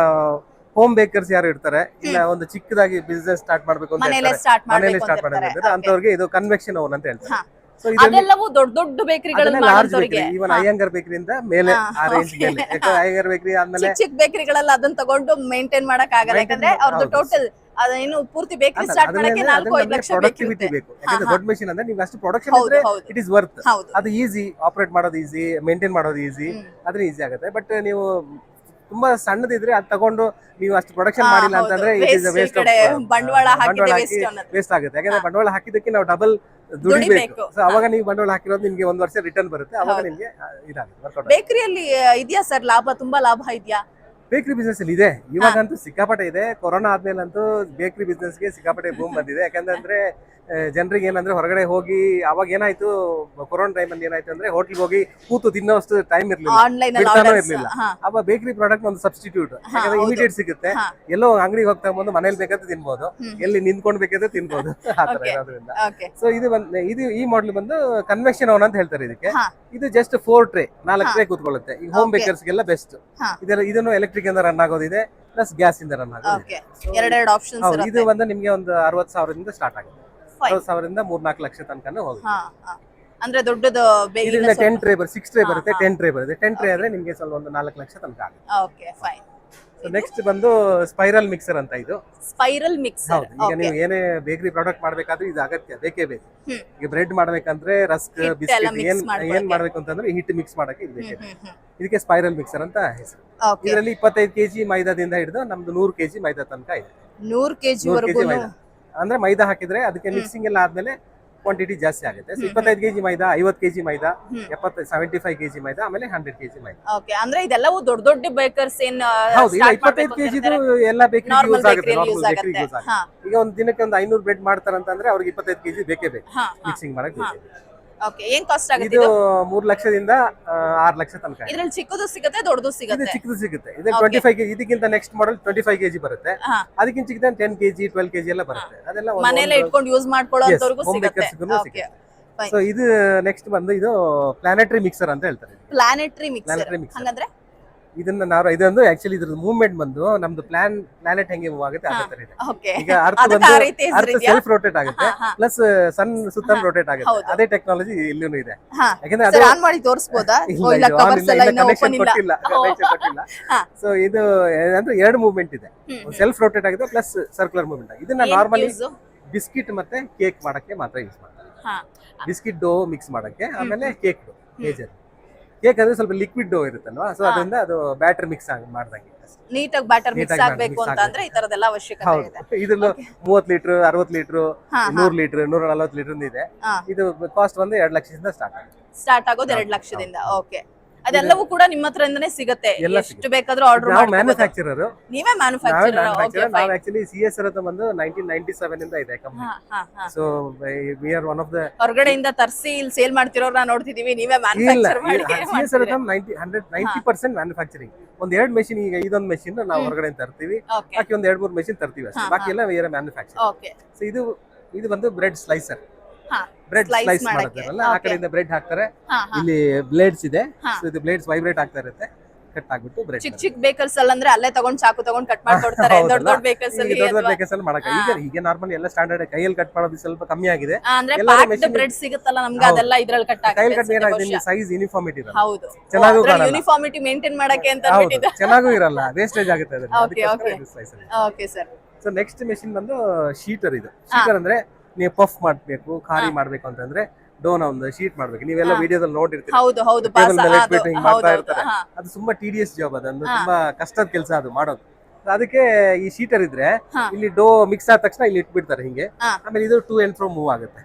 S4: ಹೋಮ್ ಬೇಕರ್ಸ್ ಯಾರು ಇರ್ತಾರೆ? ಇಲ್ಲ ಒಂದು ಚಿಕ್ಕದಾಗಿ ಬಿಸ್ನೆಸ್ ಸ್ಟಾರ್ಟ್ ಮಾಡಬೇಕು ಅಂತ
S1: ಮನೇಲೆ. ಸ್ಟಾರ್ಟ್ ಮಾಡಬೇಕು
S4: ಅಂತವ್ರಿಗೆ ಇದು ಕನ್ವೆಕ್ಷನ್ ಓನ್ ಅಂತ ಹೇಳ್ತಾರೆ.
S1: ಅದೆಲ್ಲವೂ ದೊಡ್ಡ ದೊಡ್ಡ ಬೇಕರಿಗಳಲ್ಲಿ
S4: ಮಾಡಿದವರಿಗೆ ಇವನ್ ಅಯ್ಯಂಗರ್ ಬೇಕರಿಯಿಂದ ಮೇಲೆ ಆ ರೇಂಜ್ ಗೆಲ್ಲ ಯಾಕಂದ್ರೆ ಅಯ್ಯಂಗರ್ ಬೇಕರಿ ಆದ್ಮೇಲೆ
S1: ಚಿಕ್ಕ ಚಿಕ್ಕ ಬೇಕರಿಗಳೆಲ್ಲ ಅದನ್ನ ತಗೊಂಡು ಮೇಂಟೈನ್ ಮಾಡಕ್ ಆಗಲ್ಲ ಯಾಕಂದ್ರೆ ಅವ್ರದ್ದು. ಟೋಟಲ್ ಅದೇನು ಪೂರ್ತಿ ಬೇಕರಿ ಸ್ಟಾರ್ಟ್ ಮಾಡಕ್ಕೆ ನಾಲ್ಕು ಐದು ಲಕ್ಷ
S4: ಪ್ರೊಡಕ್ಟಿವಿಟಿ ಬೇಕು. ಯಾಕಂದ್ರೆ ದೊಡ್ಡ ಮೆಷಿನ್ ಅಂದ್ರೆ ನೀವು ಅಷ್ಟು ಪ್ರೊಡಕ್ಷನ್ ಇದ್ರೆ ಇಟ್ ಇಸ್ ವರ್ತ್ ಅದು ಈಜಿ ಆಪರೇಟ್ ಮಾಡೋದು ಈಸಿ ಮೇಂಟೈನ್ ಮಾಡೋದು ಈಸಿ
S1: ಅದ್ರೆ
S4: ಅದ್ರ ಈಸಿ ಆಗುತ್ತೆ. ಬಟ್ ನೀವು ತುಂಬಾ ಸಣ್ಣದಿದ್ರೆ ಅದು ತಗೊಂಡು ನೀವು ಅಷ್ಟು ಪ್ರೊಡಕ್ಷನ್ ಮಾಡಿಲ್ಲ ಅಂತಂದ್ರೆ ಇಟ್ ಇಸ್ ವೇಸ್ಟ್
S1: ಬಂಡವಾಳ
S4: ವೇಸ್ಟ್ ಆಗುತ್ತೆ. ಯಾಕಂದ್ರೆ ಬಂಡವಾಳ ಹಾಕಿದ್ದಕ್ಕೆ ನಾವು ಡಬಲ್
S1: ದುಡಿಬೇಕು.
S4: ಸೊ ಅವಾಗ ನೀವು ಬಂಡವಾಳ ಹಾಕಿರೋದು ನಿಮ್ಗೆ ಒಂದ್ ವರ್ಷ ರಿಟರ್ನ್ ಬರುತ್ತೆ. ಅವಾಗ. ನಿಮ್ಗೆ ಇದಾಗುತ್ತೆ
S1: ಬೇಕರಿಯಲ್ಲಿ ಇದೆಯಾ ಸರ್? ಲಾಭ ತುಂಬಾ ಲಾಭ ಇದೆಯಾ?
S4: ಬೇಕರಿ ಬಿಸ್ನೆಸ್ ಅಲ್ಲಿ ಇದೆ. ಇವಾಗಂತೂ ಸಿಕ್ಕಾಪಟ್ಟೆ ಇದೆ. ಕೊರೋನಾ ಆದ್ಮೇಲಂತೂ ಬೇಕರಿ ಬಿಸ್ನೆಸ್ಗೆ ಸಿಕ್ಕಾಪಟ್ಟೆ ಬೂಮ್ ಬಂದಿದೆ. ಯಾಕಂದ್ರೆ ಜನರಿಗೆ ಏನಂದ್ರೆ ಹೊರಗಡೆ ಹೋಗಿ ಅವಾಗ ಏನಾಯ್ತು ಕೊರೋನಾ ಟೈಮ್ ಅಲ್ಲಿ ಏನಾಯ್ತು ಅಂದ್ರೆ ಹೋಟೆಲ್ ಹೋಗಿ ಕೂತು ತಿನ್ನೋಷ್ಟು ಟೈಮ್ ಇರ್ಲಿಲ್ಲ. ಇರ್ಲಿಲ್ಲ. ಅವ ಬೇಕರಿ ಪ್ರಾಡಕ್ಟ್ ಒಂದು ಸಬ್ಸ್ಟಿಟ್ಯೂಟ್ ಯಾಕಂದ್ರೆ. ಇಮಿಡಿಯೇಟ್ ಸಿಗುತ್ತೆ. ಎಲ್ಲೋ ಅಂಗಡಿಗೆ ಹೋಗ್ತಾ ಬಂದು ಮನೇಲಿ ಬೇಕಾದ್ರೆ ತಿನ್ಬೋದು. ಎಲ್ಲಿ ನಿಂತ್ಕೊಂಡ್ ಬೇಕಾದ್ರೆ ತಿನ್ಬಹುದು ಆ ತರ
S1: Okay.
S4: ಇರೋದ್ರಿಂದ. ಸೊ ಇದು ಬಂದ್ ಇದು ಈ ಮಾಡಲ್ ಬಂದು ಕನ್ವೆಕ್ಷನ್ ಅವನ್ ಅಂತ ಹೇಳ್ತಾರೆ ಇದಕ್ಕೆ. ಇದು ಜಸ್ಟ್ ಫೋರ್ ಟ್ರೇ ನಾಲ್ಕು ಟ್ರೇ ಕೂತ್ಕೊಳ್ಳುತ್ತೆ. ಈ ಹೋಮ್
S1: ಬೇಕರ್ಸ್
S4: ಗೆಲ್ಲ ಬೆಸ್ಟ್. ಇದೆಲ್ಲ ಇದನ್ನು ಎಲೆಕ್ಟ್ರಿಕ್ ಇಂದ ರನ್ ಆಗೋದಿದೆ ಪ್ಲಸ್ ಗ್ಯಾಸ್ ಇಂದ ರನ್ ಆಗೋದಿದೆ. ಇದು ಬಂದು ನಿಮ್ಗೆ ಒಂದು ಅರವತ್ತು ಸಾವಿರದಿಂದ ಸ್ಟಾರ್ಟ್ ಆಗುತ್ತೆ. ಸಾವಿರದಿಂದ ಮೂರ್ನಾಲ್ಕು ಲಕ್ಷ ತನಕನೂ ಹೋಗುತ್ತೆ.
S1: ಅಂದ್ರೆ ದೊಡ್ಡದು
S4: ಇದರಿಂದ ಟೆನ್ ಟ್ರೇ ಬರುತ್ತೆ ಸಿಕ್ಸ್ ಟ್ರೇ ಬರುತ್ತೆ. ಟೆನ್ ಟ್ರೇ ಬರುತ್ತೆ. ಟೆನ್ ಟ್ರೇ ಆದ್ರೆ ನಿಮ್ಗೆ ಸ್ವಲ್ಪ ಒಂದು ನಾಲ್ಕು ಲಕ್ಷ ತನಕ ಆಗುತ್ತೆ.
S1: ಓಕೆ ಫೈನ್
S4: ನೆಕ್ಸ್ಟ್ ಬಂದು ಸ್ಪೈರಲ್ ಮಿಕ್ಸರ್ ಅಂತ ಇದು.
S1: ಸ್ಪೈರಲ್ ಮಿಕ್ಸರ್
S4: ಹೌದು ಈಗ ನೀವು ಏನೇ ಬೇಕರಿ ಪ್ರಾಡಕ್ಟ್ ಮಾಡ್ಬೇಕಾದ್ರೆ ಇದು ಅಗತ್ಯ ಬೇಕೇ ಬೇಕು. ಈಗ ಬ್ರೆಡ್ ಮಾಡ್ಬೇಕಂದ್ರೆ ರಸ್ಕ್ ಬಿಸ್ಕೆಟ್ ಏನ್ ಏನ್ ಮಾಡ್ಬೇಕು ಅಂತಂದ್ರೆ ಹಿಟ್ ಮಿಕ್ಸ್ ಮಾಡಕ್ಕೆ ಇದು ಬೇಕೇ. ಇದಕ್ಕೆ ಸ್ಪೈರಲ್ ಮಿಕ್ಸರ್ ಅಂತ ಹೆಸರು. ಇದರಲ್ಲಿ ಇಪ್ಪತ್ತೈದು ಕೆಜಿ ಮೈದಾದಿಂದ ಹಿಡಿದು ನಮ್ದು ನೂರು ಕೆಜಿ ಮೈದಾ ತನಕ ಇದೆ.
S1: ನೂರ್ ಕೆಜಿ
S4: ಮೈದಾ. ಅಂದ್ರೆ ಮೈದಾ ಹಾಕಿದ್ರೆ ಅದಕ್ಕೆ ಮಿಕ್ಸಿಂಗ್ ಎಲ್ಲ ಆದ್ಮೇಲೆ ಕ್ವಾಂಟಿಟಿ ಜಾಸ್ತಿ ಆಗುತ್ತೆ. ಇಪ್ಪತ್ತೈದು ಕೆಜಿ ಮೈದಾ ಐವತ್ತು ಕೆಜಿ ಮೈದಾ
S1: ಹ್ಮ್.
S4: ಎಪ್ಪತ್ತು ಸೆವೆಂಟಿ ಫೈವ್ ಕೆಜಿ ಮೈದಾ ಆಮೇಲೆ ಹಂಡ್ರೆಡ್ ಕೆಜಿ ಮೈದಾ
S1: ಓಕೆ ಅಂದ್ರೆ ಇದೆಲ್ಲವೂ ದೊಡ್ಡ ದೊಡ್ಡ ಬೇಕರ್ಸ್ ಏನ್
S4: ಹೌದು ಇಲ್ಲ ಇಪ್ಪತ್ತೈದು
S1: ಕೆಜಿ.
S4: ಎಲ್ಲ ಬೇಕರಿ ಯೂಸ್ ಆಗುತ್ತೆ ನಾರ್ಮಲ್ ಬೇಕರಿ ಯೂಸ್ ಆಗುತ್ತೆ ಈಗ ಒಂದು ದಿನಕ್ಕೆ ಒಂದು ಐನೂರು ಬ್ರೆಡ್ ಮಾಡ್ತಾರಂತಂದ್ರೆ ಅವ್ರಿಗೆ ಇಪ್ಪತ್ತೈದು ಕೆಜಿ ಬೇಕೇ ಬೇಕು ಮಿಕ್ಸಿಂಗ್ ಮಾಡಕ್ಕೆ.
S1: ಓಕೆ ಏನ್ ಕಾಸ್ಟ್ ಆಗುತ್ತೆ
S4: ಇದು
S1: ಇದು?
S4: ಮೂರ್ ಲಕ್ಷದಿಂದ ಆ, ಆರ್ ಲಕ್ಷ ತನಕ. ಇದೆ.
S1: ಇದ್ರಲ್ಲಿ ಚಿಕ್ಕದು ಸಿಗುತ್ತೆ ದೊಡ್ಡದು
S4: ಇದು
S1: ಸಿಗುತ್ತೆ?
S4: ಚಿಕ್ಕದು ಸಿಗುತ್ತೆ. ಇದು
S1: Okay.
S4: ಟ್ವೆಂಟಿ ಫೈವ್ ಕೆಜಿ ಇದಕ್ಕಿಂತ next model twenty five KG ಬರುತ್ತೆ.
S1: ಹಾ.
S4: ಅದಕ್ಕಿಂತ ಚಿಕ್ಕದ ಟೆನ್ ಕೆಜಿ ಟ್ವೆಲ್ ಕೆಜಿ ಎಲ್ಲ ಬರುತ್ತೆ. ಅದೆಲ್ಲ ಒಂದು-
S1: ಮನೇಲೆ
S4: ಒಂದು-
S1: ಇಟ್ಕೊಂಡು ಯೂಸ್ ಮಾಡ್ಕೊಳ್ಳೋ
S4: Yes, home
S1: ಸಿಗುತ್ತೆ.
S4: bakersಗೂ
S1: ಓಕೆ
S4: ಸಿಗುತ್ತೆ. ಸೊ ಇದು ನೆಕ್ಸ್ಟ್ ಬಂದು ಇದು ಪ್ಲಾನೆಟರಿ ಮಿಕ್ಸರ್ ಅಂತ ಹೇಳ್ತಾರೆ.
S1: Planetary mixer
S4: Planetary mixer.
S1: ಹಂಗಂದ್ರೆ?
S4: ಇದನ್ನ ನಾವು ಇದೊಂದು ಆಕ್ಚುಲಿ ಇದ್ರ ಮೂವ್ಮೆಂಟ್ ಬಂದು ನಮ್ದು ಪ್ಲಾನ್ ಪ್ಲಾನೆಟ್ ಹೆಂಗೆ ಮೂವ್ ಆಗುತ್ತೆ ಅದೇ ತರ ಇದೆ.
S1: ಓಕೆ
S4: ಈಗ ಅರ್ಥ ಬಂದು ಅರ್ಥ ಸೆಲ್ಫ್ ರೋಟೇಟ್ ಆಗುತ್ತೆ. ಪ್ಲಸ್ ಸನ್ ಸುತ್ತ ರೋಟೇಟ್ ಆಗುತ್ತೆ. ಅದೇ ಟೆಕ್ನಾಲಜಿ ಇಲ್ಲೂ ಇದೆ. ಯಾಕಂದ್ರೆ ಅದು
S1: ಆನ್ ಮಾಡಿ ತೋರಿಸಬಹುದಾ
S4: ಇಲ್ಲ ಕೊಟ್ಟಿಲ್ಲ ಸೊ ಇದು ಅಂದ್ರೆ ಎರಡು ಮೂವ್ಮೆಂಟ್ ಇದೆ. ಸೆಲ್ಫ್ ರೋಟೇಟ್ ಆಗಿದೆ ಪ್ಲಸ್ ಸರ್ಕ್ಯುಲರ್ ಮೂವ್ಮೆಂಟ್ ಇದನ್ನ
S1: ಏನ್
S4: ನಾರ್ಮಲಿ? ಬಿಸ್ಕಿಟ್ ಮತ್ತೆ ಕೇಕ್ ಮಾಡಕ್ಕೆ ಮಾತ್ರ ಯೂಸ್ ಮಾಡ್ತಾರೆ. ಬಿಸ್ಕಿಟ್ ಡೋ ಮಿಕ್ಸ್ ಮಾಡಕ್ಕೆ ಆಮೇಲೆ ಕೇಕ್ ಡೋ ಮೇಜರ್ ಕೇಕ್ ಅಂದ್ರೆ ಸ್ವಲ್ಪ ಲಿಕ್ವಿಡ್ ಡೋ ಇರುತ್ತಲ್ವಾ ಸೊ. ಅದರಿಂದ ಅದು ಬ್ಯಾಟರ್ ಮಿಕ್ಸ್ ಆಗಿ ಮಾಡ್ದಂಗೆ.
S1: ನೀಟಾಗಿ ಬ್ಯಾಟರ್ ಮಿಕ್ಸ್ ಆಗಬೇಕು ಅಂತ ಅಂದ್ರೆ ಈ. ತರದೆಲ್ಲ ಅವಶ್ಯಕತೆ ಇದೆ.
S4: ಇದ್ರಲ್ಲೂ ಮೂವತ್ ಲೀಟರ್ ಅರವತ್ ಲೀಟರ್
S1: ಹಾ
S4: ನೂರ್ ಲೀಟರ್ ನೂರ ನಲವತ್ತು ಲೀಟರ್ ಇದೆ. ಇದು ಕಾಸ್ಟ್ ಬಂದು ಎರಡ್ ಲಕ್ಷದಿಂದ ಸ್ಟಾರ್ಟ್ ಆಗುತ್ತೆ.
S1: ಸ್ಟಾರ್ಟ್ ಆಗೋದು ಎರಡ್ ಲಕ್ಷದಿಂದ. ಓಕೆ ಅದೆಲ್ಲವೂ ಕೂಡ ನಿಮ್ಮ ಹತ್ರದಿಂದನೇ ಸಿಗುತ್ತೆ. ಎಷ್ಟು ಬೇಕಾದ್ರೂ ಆರ್ಡರ್
S4: ನಾವು ಮ್ಯಾನುಫ್ಯಾಕ್ಚರರ್
S1: ನೀವೇ ಮ್ಯಾನುಫ್ಯಾಕ್ಚರರ್ ಓಕೆ
S4: ನಾವು ಆಕ್ಚುಲಿ ಸಿಎಸ್ ಅಂತ ಬಂದು ನೈನ್ಟೀನ್ ನೈನ್ಟಿ ಸೆವೆನ್ ಇಂದ ಇದೆ
S1: company
S4: so we are one of the
S1: ಹೊರಗಡೆಯಿಂದ ತರಿಸಿ ಇಲ್ಲಿ ಸೇಲ್ ಮಾಡ್ತಿರೋರನ್ನ ನೋಡ್ತಿದೀವಿ. ನೀವೇ ಮ್ಯಾನುಫ್ಯಾಕ್ಚರ್ ಮಾಡಿ
S4: ಸಿ ಎಸ್ ಇರೋದು ninety hundred ninety percent manufacturing ಒಂದ್ ಎರಡ್ ಮೆಷಿನ್ ಈಗ ಇದೊಂದು ಮೆಷಿನ್ ನಾವು ಹೊರಗಡೆ ತರ್ತೀವಿ. ಬಾಕಿ ಒಂದ್ ಎರಡ್ ಮೂರ್ ಮೆಷಿನ್ ತರ್ತೀವಿ ಅಷ್ಟೇ. ಬಾಕಿ ಎಲ್ಲ ಆರ್ ಮ್ಯಾನುಫ್ಯಾಕ್ಚರ್
S1: ಓಕೆ
S4: ಸೊ ಇದು ಇದು ಬಂದು ಬ್ರೆಡ್ ಸ್ಲೈಸರ್
S1: ಹಾ.
S4: Bread
S1: slice.
S4: ಮಾಡ್ತಾರಲ್ಲ ಆ. ಕಡೆಯಿಂದ ಬ್ರೆಡ್ ಹಾಕ್ತಾರೆ. ಇಲ್ಲಿ ಬ್ಲೇಡ್ಸ್ ಇದೆ. ಸೊ ಇದು ಬ್ಲೇಡ್ಸ್ ವೈಬ್ರೇಟ್ ಆಗ್ತಾ ಇರುತ್ತೆ. ಕಟ್ ಆಗ್ಬಿಟ್ಟು ಬ್ರೆಡ್
S1: ಚಿಕ್ಕ ಚಿಕ್ಕ ಬೇಕರ್ಸ್ ಅಲ್ಲಿ ಅಂದ್ರೆ ಅಲ್ಲೇ ತಗೊಂಡ್ ಚಾಕು ತಗೊಂಡ್ ಕಟ್ ಮಾಡ್ಕೊಡ್ತಾರೆ. ದೊಡ್ಡ ದೊಡ್ಡ ಬೇಕರ್ಸ್ ಅಲ್ಲಿ
S4: ದೊಡ್ಡ ದೊಡ್ಡ ಬೇಕರ್ಸ್ ಅಲ್ಲಿ ಮಾಡಕ್ಕೆ. ಈಗ ಹೀಗೆ ನಾರ್ಮಲ್ ಎಲ್ಲ ಸ್ಟ್ಯಾಂಡರ್ಡ್ ಕೈಯಲ್ಲಿ ಕಟ್ ಮಾಡೋದು ಸ್ವಲ್ಪ ಕಮ್ಮಿ ಆಗಿದೆ.
S1: ಅಂದ್ರೆ ಪ್ಯಾಕ್ಡ್ ಬ್ರೆಡ್ ಸಿಗುತ್ತಲ್ಲ ನಮಗೆ. ಅದೆಲ್ಲ ಇದ್ರಲ್ಲಿ ಕಟ್
S4: ಕೈಯಲ್ಲಿ ಕಟ್
S1: ಆಗುತ್ತೆ
S4: ಏನಾಗಿದೆ ಸೈಜ್ ಯೂನಿಫಾರ್ಮಿಟಿ ಇರಲ್ಲ.
S1: ಹೌದು.
S4: ಚೆನ್ನಾಗೂ ಕಾಣಲ್ಲ.
S1: ಯೂನಿಫಾರ್ಮಿಟಿ ಮೇಂಟೈನ್ ಮಾಡಕ್ಕೆ ಅಂತ
S4: ಹೌದು.
S1: ಅಂದ್ಬಿಟ್ಟಿದ್ದ.
S4: ಚೆನ್ನಾಗೂ ಇರಲ್ಲ. ವೇಸ್ಟೇಜ್ ಆಗುತ್ತೆ ಅದರಲ್ಲಿ.
S1: Okay okay okay sir
S4: so next machine ಬಂದು ಶೀಟರ್ ಇದು. ಶೀಟರ್ ಅಂದ್ರೆ ನೀವು ಪಫ್ ಮಾಡಬೇಕು ಖಾರಿ ಮಾಡ್ಬೇಕು ಅಂತಂದ್ರೆ ಡೋನ ಒಂದು ಶೀಟ್ ಮಾಡ್ಬೇಕು. ನೀವೆಲ್ಲ. ವಿಡಿಯೋದಲ್ಲಿ ನೋಡಿರ್ತೀರಿ.
S1: ಹೌದು ಹೌದು
S4: ಹಿಂಗ್ ಮಾಡ್ತಾ ಇರ್ತಾರೆ. ಅದು ತುಂಬಾ ಟಿಡಿಎಸ್ ಜಾಬ್ ಅದೊಂದು
S1: ಹಾ.
S4: ತುಂಬಾ ಕಷ್ಟದ ಕೆಲಸ ಅದು ಮಾಡೋದು. ಅದಕ್ಕೆ ಈ ಶೀಟರ್ ಇದ್ರೆ ಇಲ್ಲಿ ಡೋ ಮಿಕ್ಸ್ ಆದ ತಕ್ಷಣ ಇಲ್ಲಿ ಇಟ್ಬಿಡ್ತಾರೆ ಹಿಂಗೆ. ಆಮೇಲೆ ಇದು ಟೂ ಅಂಡ್ ಫ್ರೋ ಮೂವ್ ಆಗುತ್ತೆ.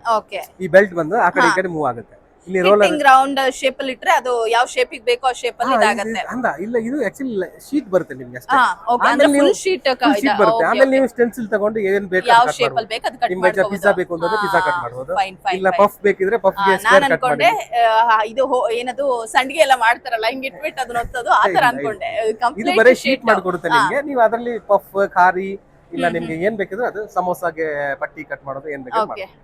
S4: ಈ ಬೆಲ್ಟ್ ಬಂದು ಆ ಕಡೆ ಈ ಕಡೆ ಮೂವ್ ಆಗುತ್ತೆ. ಇಲ್ಲಿ ರೋಲರ್
S1: ಗ್ರೌಂಡ್ ರೌಂಡ್ ಶೇಪ್ ಅಲ್ಲಿ ಇಟ್ರೆ ಅದು ಯಾವ ಶೇಪ್ ಬೇಕೋ ಆ ಶೇಪ್ ಅಲ್ಲಿ ಇದಾಗುತ್ತೆ.
S4: ಅಂದ ಇಲ್ಲ ಇದು ಆಕ್ಚುಲಿ ಶೀಟ್ ಬರುತ್ತೆ ನಿಮ್ಗೆ ಅಷ್ಟೇ.
S1: ಹಾ ಓಕೆ ಅಂದ್ರೆ ಫುಲ್ ಶೀಟ್
S4: ಶೀಟ್ ಬರುತ್ತೆ. ಆಮೇಲೆ ನೀವು ಸ್ಟೆನ್ಸಿಲ್ ತಗೊಂಡು ಏನ್ ಬೇಕು
S1: ಯಾವ ಶೇಪ್
S4: ಮಾಡ್ಬೋದು.
S1: ಅಲ್ಲಿ ಬೇಕು ಅದು ಕಟ್
S4: ನಿಮ್ಗೆ ಪಿಜ್ಜಾ ಬೇಕು ಅಂತಂದ್ರೆ ಪಿಜ್ಜಾ ಕಟ್ ಮಾಡ್ಬೋದು. ಇಲ್ಲ ಪಫ್ ಬೇಕಿದ್ರೆ
S1: ಪಫ್ಗೆ
S4: ಸ್ಕ್ವೇರ್ ಕಟ್ ಮಾಡಿ.
S1: ಇದು ಏನದು ಸಂಡಿಗೆ ಎಲ್ಲ ಮಾಡ್ತಾರಲ್ಲ ಹಿಂಗ್ ಇಟ್ಬಿಟ್ಟು ಅದನ್ನ ಒತ್ತೋದು ಆ ತರ. ಅನ್ಕೊಂಡೆ.
S4: ಇದು ಬರೀ ಶೀಟ್ ಮಾಡ್ಕೊಡುತ್ತೆ ನಿಮಗೆ. ನೀವು ಅದರಲ್ಲಿ ಪಫ್ ಖಾರಿ ಇಲ್ಲ ನಿಮ್ಗೆ ಏನ್ ಬೇಕಿದ್ರೆ ಅದು ಸಮೋಸಾಗೆ ಪಟ್ಟಿ ಕಟ್ ಮಾಡೋದು ಏನ್ ಬೇಕು
S1: ಓಕೆ
S4: ಮಾಡ್ಬೋದು.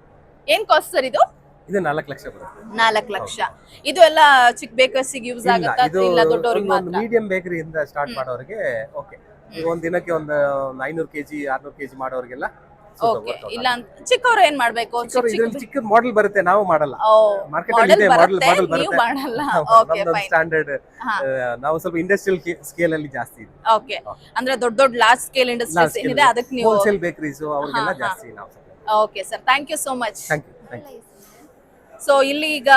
S1: ಏನ್ ಕಾಸ್ಟ್ ಸರ್ ಇದು?
S4: ಇದು ನಾಲ್ಕು ಲಕ್ಷ ಬರುತ್ತೆ.
S1: ನಾಲ್ಕು ಲಕ್ಷ. ಇದು ಎಲ್ಲ ಚಿಕ್ಕ ಬೇಕರ್ಸ್ ಯೂಸ್ ಆಗುತ್ತಾ
S4: ಇದು
S1: ಇಲ್ಲ ದೊಡ್ಡವರಿಗೆ
S4: ಒಂದು
S1: ಮಾತ್ರ?
S4: ಮೀಡಿಯಂ ಬೇಕರಿಯಿಂದ ಸ್ಟಾರ್ಟ್. ಮಾಡೋರಿಗೆ ಓಕೆ ಈಗ ಒಂದ್ ದಿನಕ್ಕೆ ಒಂದು ಐನೂರು ಕೆಜಿ ಆರ್ನೂರು ಕೆಜಿ ಮಾಡೋರಿಗೆಲ್ಲ
S1: ಓಕೆ ಇಲ್ಲ ಅಂತ ಚಿಕ್ಕವ್ರು ಏನ್ ಮಾಡ್ಬೇಕು? ಚಿಕ್ಕ
S4: ಇದ್ರಲ್ಲಿ ಮಾಡೆಲ್ ಬರುತ್ತೆ ನಾವು ಮಾಡಲ್ಲ. ಮಾರ್ಕೆಟ್ ಅಲ್ಲಿ ಇದೆ ಮಾಡೆಲ್
S1: ಬರುತ್ತೆ
S4: ಮಾಡೆಲ್
S1: ನೀವು
S4: ಬರುತ್ತೆ.
S1: ಮಾಡಲ್ಲ. ಓಕೆ
S4: ನಮ್ದೊಂದು
S1: ಫೈನ್
S4: ಸ್ಟ್ಯಾಂಡರ್ಡ್
S1: ಹಾ.
S4: ನಾವು ಸ್ವಲ್ಪ ಇಂಡಸ್ಟ್ರಿಯಲ್ ಸ್ಕೇಲ್ ಅಲ್ಲಿ ಜಾಸ್ತಿ ಇದೆ.
S1: ಓಕೆ ಅಂದ್ರೆ ದೊಡ್ಡ ದೊಡ್ಡ ಲಾರ್ಜ್ ಸ್ಕೇಲ್ ಇಂಡಸ್ಟ್ರೀಸ್ ಏನಿದೆ ಅದಕ್ಕೆ ನೀವು
S4: ಹೋಲ್ಸೇಲ್ ಬೇಕರೀಸ್ ಅವ್ರಿಗೆಲ್ಲ
S1: ಹಾ, ಹಾ.
S4: ಜಾಸ್ತಿ ನಾವು
S1: okay sir thank you so much
S4: thank you thank you
S1: so ಇಲ್ಲಿ ಈಗ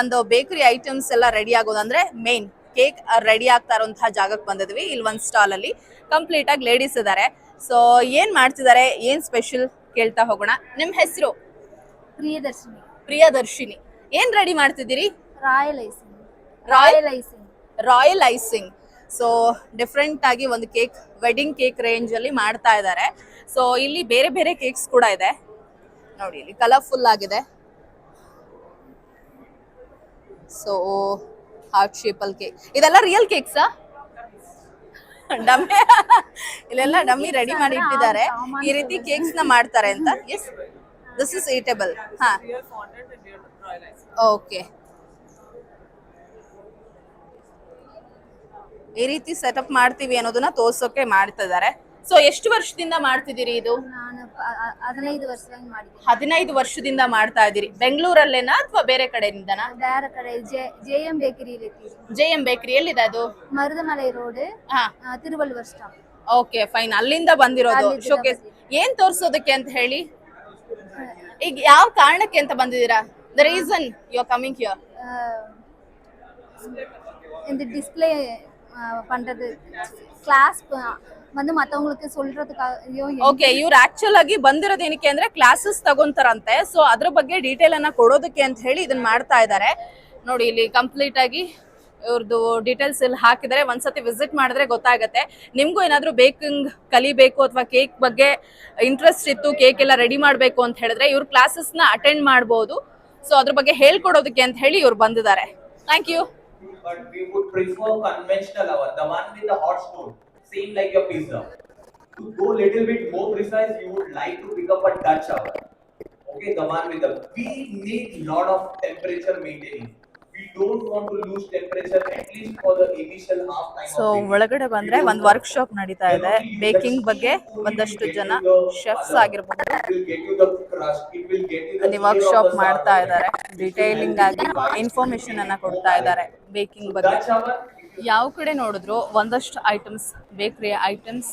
S1: ಒಂದು ಬೇಕರಿ ಐಟಮ್ಸ್ ಎಲ್ಲ ರೆಡಿ ಆಗೋದಂದ್ರೆ ಮೇನ್ ಕೇಕ್ ರೆಡಿ ಆಗ್ತಾ ಇರುವಂತಹ ಜಾಗಕ್ಕೆ ಬಂದಿದ್ವಿ. ಇಲ್ಲಿ ಒಂದು ಸ್ಟಾಲ್ ಅಲ್ಲಿ ಕಂಪ್ಲೀಟ್ ಆಗಿ ಲೇಡೀಸ್ ಇದ್ದಾರೆ ಸೊ ಏನ್ ಮಾಡ್ತಿದ್ದಾರೆ ಏನ್ ಸ್ಪೆಷಲ್ ಕೇಳ್ತಾ ಹೋಗೋಣ. ನಿಮ್ ಹೆಸರು?
S5: ಪ್ರಿಯದರ್ಶಿನಿ.
S1: ಪ್ರಿಯದರ್ಶಿನಿ. ಏನ್ ರೆಡಿ ಮಾಡ್ತಿದ್ದೀರಿ?
S5: Royal icing
S1: royal
S5: royal icing
S1: royal icing so different ಆಗಿ ಒಂದು ಕೇಕ್ ವೆಡ್ಡಿಂಗ್ ಕೇಕ್ ರೇಂಜ್ ಅಲ್ಲಿ ಮಾಡ್ತಾ ಇದ್ದಾರೆ ಸೊ ಇಲ್ಲಿ ಬೇರೆ ಬೇರೆ ಕೇಕ್ಸ್ ಕೂಡ ಇದೆ. ನೋಡಿ ಇಲ್ಲಿ ಕಲರ್ಫುಲ್ ಆಗಿದೆ. ಸೊ ಹಾರ್ಟ್ ಶೇಪಲ್ ಕೇಕ್ ಇದೆಲ್ಲ ರಿಯಲ್ ಕೇಕ್ಸಾ ಡಮ್ಮಿ ಇಲ್ಲೆಲ್ಲ ಡಮ್ಮಿ ರೆಡಿ ಮಾಡಿ ಇಟ್ಟಿದ್ದಾರೆ ಈ ರೀತಿ ಕೇಕ್ಸ್ನ ಮಾಡ್ತಾರೆ ಅಂತ. ಎಸ್ ದಿಸ್ ಇಸ್ ಈಟೇಬಲ್ ಹಾ. ಓಕೆ ಈ ರೀತಿ ಸೆಟಪ್ ಮಾಡ್ತೀವಿ ಅನ್ನೋದನ್ನ ತೋರ್ಸೋಕೆ ಮಾಡ್ತಿದ್ದಾರೆ ಸೊ ಎಷ್ಟು ವರ್ಷದಿಂದ ಮಾಡ್ತಿದ್ದೀರಿ ಇದು
S5: ನಾನು ಪ- ಅ- ಹದಿನೈದು ವರ್ಷವಾಗಿ ಮಾಡಿದ್ದೀನಿ
S1: ಹದಿನೈದು ವರ್ಷದಿಂದ ಮಾಡ್ತಾ ಇದ್ದೀರಿ ಬೆಂಗಳೂರಲ್ಲೇನಾ ಅಥವಾ ಬೇರೆ ಕಡೆಯಿಂದನಾ
S5: ಬೇರೆ ಕಡೆ ಜೆ ಜೆ ಎಂ ಬೇಕರಿ ಇರ್ತೀವಿ
S1: ಜೆ ಎಂ ಬೇಕರಿ ಎಲ್ಲಿದೆ ಅದು
S5: ಮರುದಮಲೈ ರೋಡ್
S1: ಹಾ
S5: ತಿರುವಳ್ಳುವರ್ ಸ್ಟಾಪ್
S1: ಓಕೆ ಫೈನ್ ಅಲ್ಲಿಂದ ಬಂದಿರೋದು
S5: ಅಲ್ಲಿಂದ
S1: ಶೋಕೇಸ್ ಏನ್ ತೋರ್ಸೋದಕ್ಕೆ ಅಂತ ಹೇಳಿ ಈಗ ಯಾವ ಕಾರಣಕ್ಕೆ ಅಂತ ಬಂದಿದ್ದೀರಾ the reason you are coming here
S5: இந்த டிஸ்பிளே பண்றது கிளாஸ் வந்து மத்தவங்களுக்கு சொல்றதுக்காக ஐயோ என்-
S1: ಓಕೆ ಇವ್ರು ಆಕ್ಚುಲ್ ಆಗಿ ಬಂದಿರೋದು ಏನಕ್ಕೆ ಅಂದ್ರೆ ಕ್ಲಾಸಸ್ ತಗೊಂತಾರಂತೆ ಸೊ ಅದ್ರ ಬಗ್ಗೆ ಡೀಟೇಲ್ ಅನ್ನ ಕೊಡೋದಕ್ಕೆ ಅಂತ ಹೇಳಿ ಇದನ್ನ ಮಾಡ್ತಾ ಇದ್ದಾರೆ ನೋಡಿ ಇಲ್ಲಿ ಕಂಪ್ಲೀಟ್ ಆಗಿ ಇವ್ರದ್ದು ಡೀಟೇಲ್ಸ್ ಇಲ್ಲಿ ಹಾಕಿದರೆ ಒಂದ್ಸತಿ ವಿಸಿಟ್ ಮಾಡಿದ್ರೆ ಗೊತ್ತಾಗತ್ತೆ ನಿಮ್ಗೂ ಏನಾದ್ರೂ ಬೇಕಿಂಗ್ ಕಲಿಬೇಕು ಅಥವಾ ಕೇಕ್ ಬಗ್ಗೆ ಇಂಟ್ರೆಸ್ಟ್ ಇತ್ತು ಕೇಕ್ ಎಲ್ಲ ರೆಡಿ ಮಾಡಬೇಕು ಅಂತ ಹೇಳಿದ್ರೆ ಇವ್ರ ಕ್ಲಾಸಸ್ ನ ಅಟೆಂಡ್ ಮಾಡಬಹುದು ಸೊ ಅದ್ರ ಬಗ್ಗೆ ಹೇಳ್ಕೊಡೋದಕ್ಕೆ ಅಂತ ಹೇಳಿ ಇವ್ರು ಬಂದಿದ್ದಾರೆ thank you
S6: but we would prefer conventional oven, the one with the hot stone, Same like your pizza. To go a little bit more precise, you would like to pick up a Dutch oven. Okay, the one with the, we need lot of temperature maintaining. We don't want to lose temperature at least for the initial half time So.
S1: ಒಳಗಡೆ ಬಂದ್ರೆ ಒಂದು workshop ನಡೀತಾ ಇದೆ baking ಬಗ್ಗೆ ಒಂದಷ್ಟು ಜನ chefs ಆಗಿರ್ಬೋದು ಅಲ್ಲಿ ವರ್ಕ್ಶಾಪ್ ಮಾಡ್ತಾ. ಇದ್ದಾರೆ ಡಿಟೈಲಿಂಗ್ ಆಗಿ ಇನ್ಫಾರ್ಮೇಶನ್ ಅನ್ನ ಕೊಡ್ತಾ ಇದ್ದಾರೆ ಬೇಕಿಂಗ್ ಬಗ್ಗೆ ಯಾವ ಕಡೆ ನೋಡಿದ್ರು ಒಂದಷ್ಟು ಐಟಮ್ಸ್ ಬೇಕ್ರಿ ಐಟಮ್ಸ್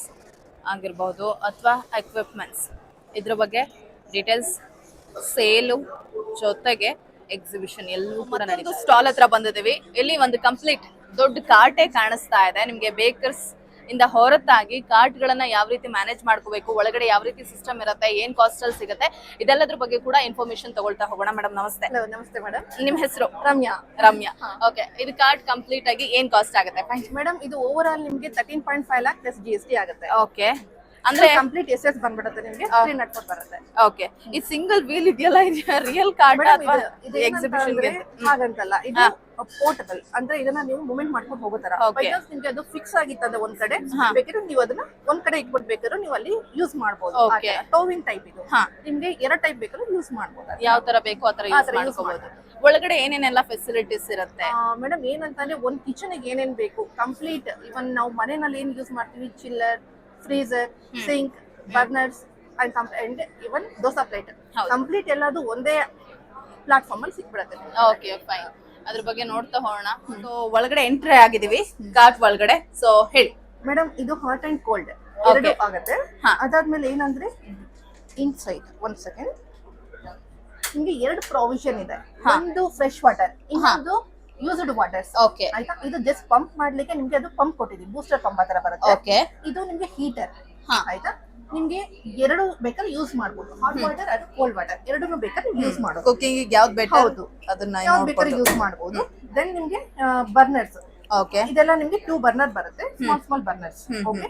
S1: ಆಗಿರ್ಬೋದು ಅಥವಾ ಎಕ್ವಿಪ್ಮೆಂಟ್ಸ್ ಇದ್ರ ಬಗ್ಗೆ ಡೀಟೇಲ್ಸ್ ಸೇಲು ಜೊತೆಗೆ ಎಕ್ಸಿಬಿಷನ್ ಎಲ್ಲೂ ಕೂಡ ನಡೀತು ಸ್ಟಾಲ್ ಹತ್ರ ಬಂದಿದ್ದೀವಿ. ಇಲ್ಲಿ ಒಂದು ಕಂಪ್ಲೀಟ್ ದೊಡ್ಡ ಕಾರ್ಟೇ ಕಾಣಿಸ್ತಾ ಇದೆ. ನಿಮಗೆ ಬೇಕರ್ಸ್ ಇಂದ ಹೊರತಾಗಿ ಕಾರ್ಟ್ ಗಳನ್ನ ಯಾವ ರೀತಿ ಮ್ಯಾನೇಜ್ ಮಾಡ್ಕೋಬೇಕು ಒಳಗಡೆ ಯಾವ ರೀತಿ ಸಿಸ್ಟಮ್ ಇರುತ್ತೆ ಏನ್ ಕಾಸ್ಟ್ ಅಲ್ಲಿ ಸಿಗುತ್ತೆ ಇದೆಲ್ಲದ್ರ ಬಗ್ಗೆ ಕೂಡ ಇನ್ಫಾರ್ಮೇಶನ್ ತಗೊಳ್ತಾ ಹೋಗೋಣ ಮೇಡಮ್ ನಮಸ್ತೆ.
S7: ನಮಸ್ತೆ ಮೇಡಮ್
S1: ನಿಮ್ ಹೆಸರು?
S7: ರಮ್ಯಾ.
S1: ರಮ್ಯಾ. ಓಕೆ ಇದು ಕಾರ್ಡ್ ಕಂಪ್ಲೀಟ್ ಆಗಿ ಏನ್ ಕಾಸ್ಟ್ ಆಗುತ್ತೆ?
S7: ಮೇಡಮ್ ಇದು ಓವರ್ ಆಲ್ ನಿಮ್ಗೆ thirteen point five lakh plus G S T ಆಗುತ್ತೆ.
S1: ಓಕೆ. ಅಂದ್ರೆ
S7: ಕಂಪ್ಲೀಟ್ ಎಸ್ ಎಸ್ ಬಂದ್ಬಿಡುತ್ತೆ ನಿಮ್ಗೆ ತ್ರೀ ನಟ್ ಬರುತ್ತೆ.
S1: ಓಕೆ ಈ ಸಿಂಗಲ್ ವೀಲ್ ಇದೆಯಲ್ಲ ರಿಯಲ್ ಕಾರ್ಡ್ ಅಥವಾ
S7: ಇದು-
S1: ಎಕ್ಸಿಬಿಷನ್
S7: ಹಾಗಂತಲ್ಲ ಇದು ಪೋರ್ಟಬಲ್ ಅಂದ್ರೆ ಇದನ್ನ ನೀವು ಮೂವ್ಮೆಂಟ್ ಮಾಡ್ಕೊಂಡು ಹೋಗೋತರ. ನಿಮ್ಗೆ ಅದು ಫಿಕ್ಸ್ ಆಗಿತ್ತಂದ್ರೆ ಒಂದ್ ಕಡೆ. ಬೇಕಾದ್ರೆ ನೀವು ಅದನ್ನ ಒಂದ್ ಕಡೆ ಇಟ್ಬಿಡ್ಬೇಕಾದ್ರೆ ನೀವು ಅಲ್ಲಿ ಯೂಸ್ ಮಾಡ್ಬೋದು.
S1: ಓಕೆ
S7: ಟೋವಿಂಗ್ ಟೈಪ್ ಇದು. ನಿಮ್ಗೆ ಎರಡ್ ಟೈಪ್ ಬೇಕಾದ್ರೆ ಯೂಸ್ ಮಾಡ್ಬೋದು.
S1: ಯಾವ ತರ ಬೇಕು ಆ ತರ
S7: ಆ
S1: ಯೂಸ್ ಮಾಡ್ಕೋಬಹುದು ಒಳಗಡೆ ಏನೇನೆಲ್ಲ ಫೆಸಿಲಿಟೀಸ್ ಇರುತ್ತೆ?
S7: ಮೇಡಮ್ ಏನಂತಂದ್ರೆ ಒಂದ್ ಕಿಚನ್ ಏನೇನ್ ಬೇಕು? ಕಂಪ್ಲೀಟ್ ಇವನ್ ನಾವು ಮನೆಯಲ್ಲಿ ಏನ್ ಯೂಸ್ ಮಾಡ್ತೀವಿ? Chiller freezer sink burners and and even dosa
S1: plate.
S7: Complete ಎಲ್ಲದು ಒಂದೇ ಪ್ಲಾಟ್ಫಾರ್ಮ್ ಅಲ್ಲಿ ಸಿಕ್ಬಿಡತ್ತೆ.
S1: ಓಕೆ ಫೈನ್ ಅದ್ರ ಬಗ್ಗೆ ನೋಡ್ತಾ ಹೋಗೋಣ. ಸೊ ಒಳಗಡೆ ಎಂಟ್ರಿ ಆಗಿದೀವಿ ಕಾರ್ಟ್ ಒಳಗಡೆ. ಸೊ ಹೇಳಿ.
S7: ಮೇಡಮ್ ಇದು ಹಾಟ್ ಅಂಡ್ ಕೋಲ್ಡ್. ಎರಡು ಆಗತ್ತೆ. ಅದಾದ್ಮೇಲೆ ಏನಂದ್ರೆ ಇನ್ಸೈಡ್ ಒಂದ್ ಸೆಕೆಂಡ್ ನಿಮ್ಗೆ ಎರಡು ಪ್ರಾವಿಷನ್ ಇದೆ. ಒಂದು ಫ್ರೆಶ್ ವಾಟರ್ ಇನ್ನೊಂದು ಯೂಸ್ಡ್ ವಾಟರ್ಸ್
S1: ಓಕೆ
S7: ಆಯ್ತಾ? ಇದು ಜಸ್ಟ್ ಪಂಪ್ ಮಾಡ್ಲಿಕ್ಕೆ ನಿಮ್ಗೆ ಅದು ಪಂಪ್ ಕೊಟ್ಟಿದೀನಿ ಬೂಸ್ಟರ್ ಪಂಪ್ ತರ ಬರುತ್ತೆ.
S1: ಓಕೆ
S7: ಇದು ನಿಮ್ಗೆ ಹೀಟರ್. ಆಯ್ತಾ? ನಿಮ್ಗೆ ಎರಡು ಬೇಕಾದ್ರೆ ಯೂಸ್ ಮಾಡ್ಬೋದು. ಹಾಟ್ ವಾಟರ್ ಅದು ಕೋಲ್ಡ್ ವಾಟರ್ ಎರಡನ್ನೂ ಬೇಕಾದ್ರೆ ಯೂಸ್ ಮಾಡಬಹುದು
S1: ಕುಕಿಂಗ್ ಯಾವ್ದು ಬೆಟರ್
S7: ಹೌದು.
S1: ಅದನ್ನ
S7: ಯಾವ್ದು ಬೇಕಾದ್ರೆ ಯೂಸ್ ಮಾಡ್ಬೋದು. ದೆನ್ ನಿಮ್ಗೆ ಬರ್ನರ್ಸ್
S1: ಓಕೆ
S7: ಇದೆಲ್ಲ ನಿಮ್ಗೆ ಟೂ ಬರ್ನರ್ ಬರುತ್ತೆ. ಸ್ಮಾಲ್ ಸ್ಮಾಲ್ ಬರ್ನರ್ಸ್ ಓಕೆ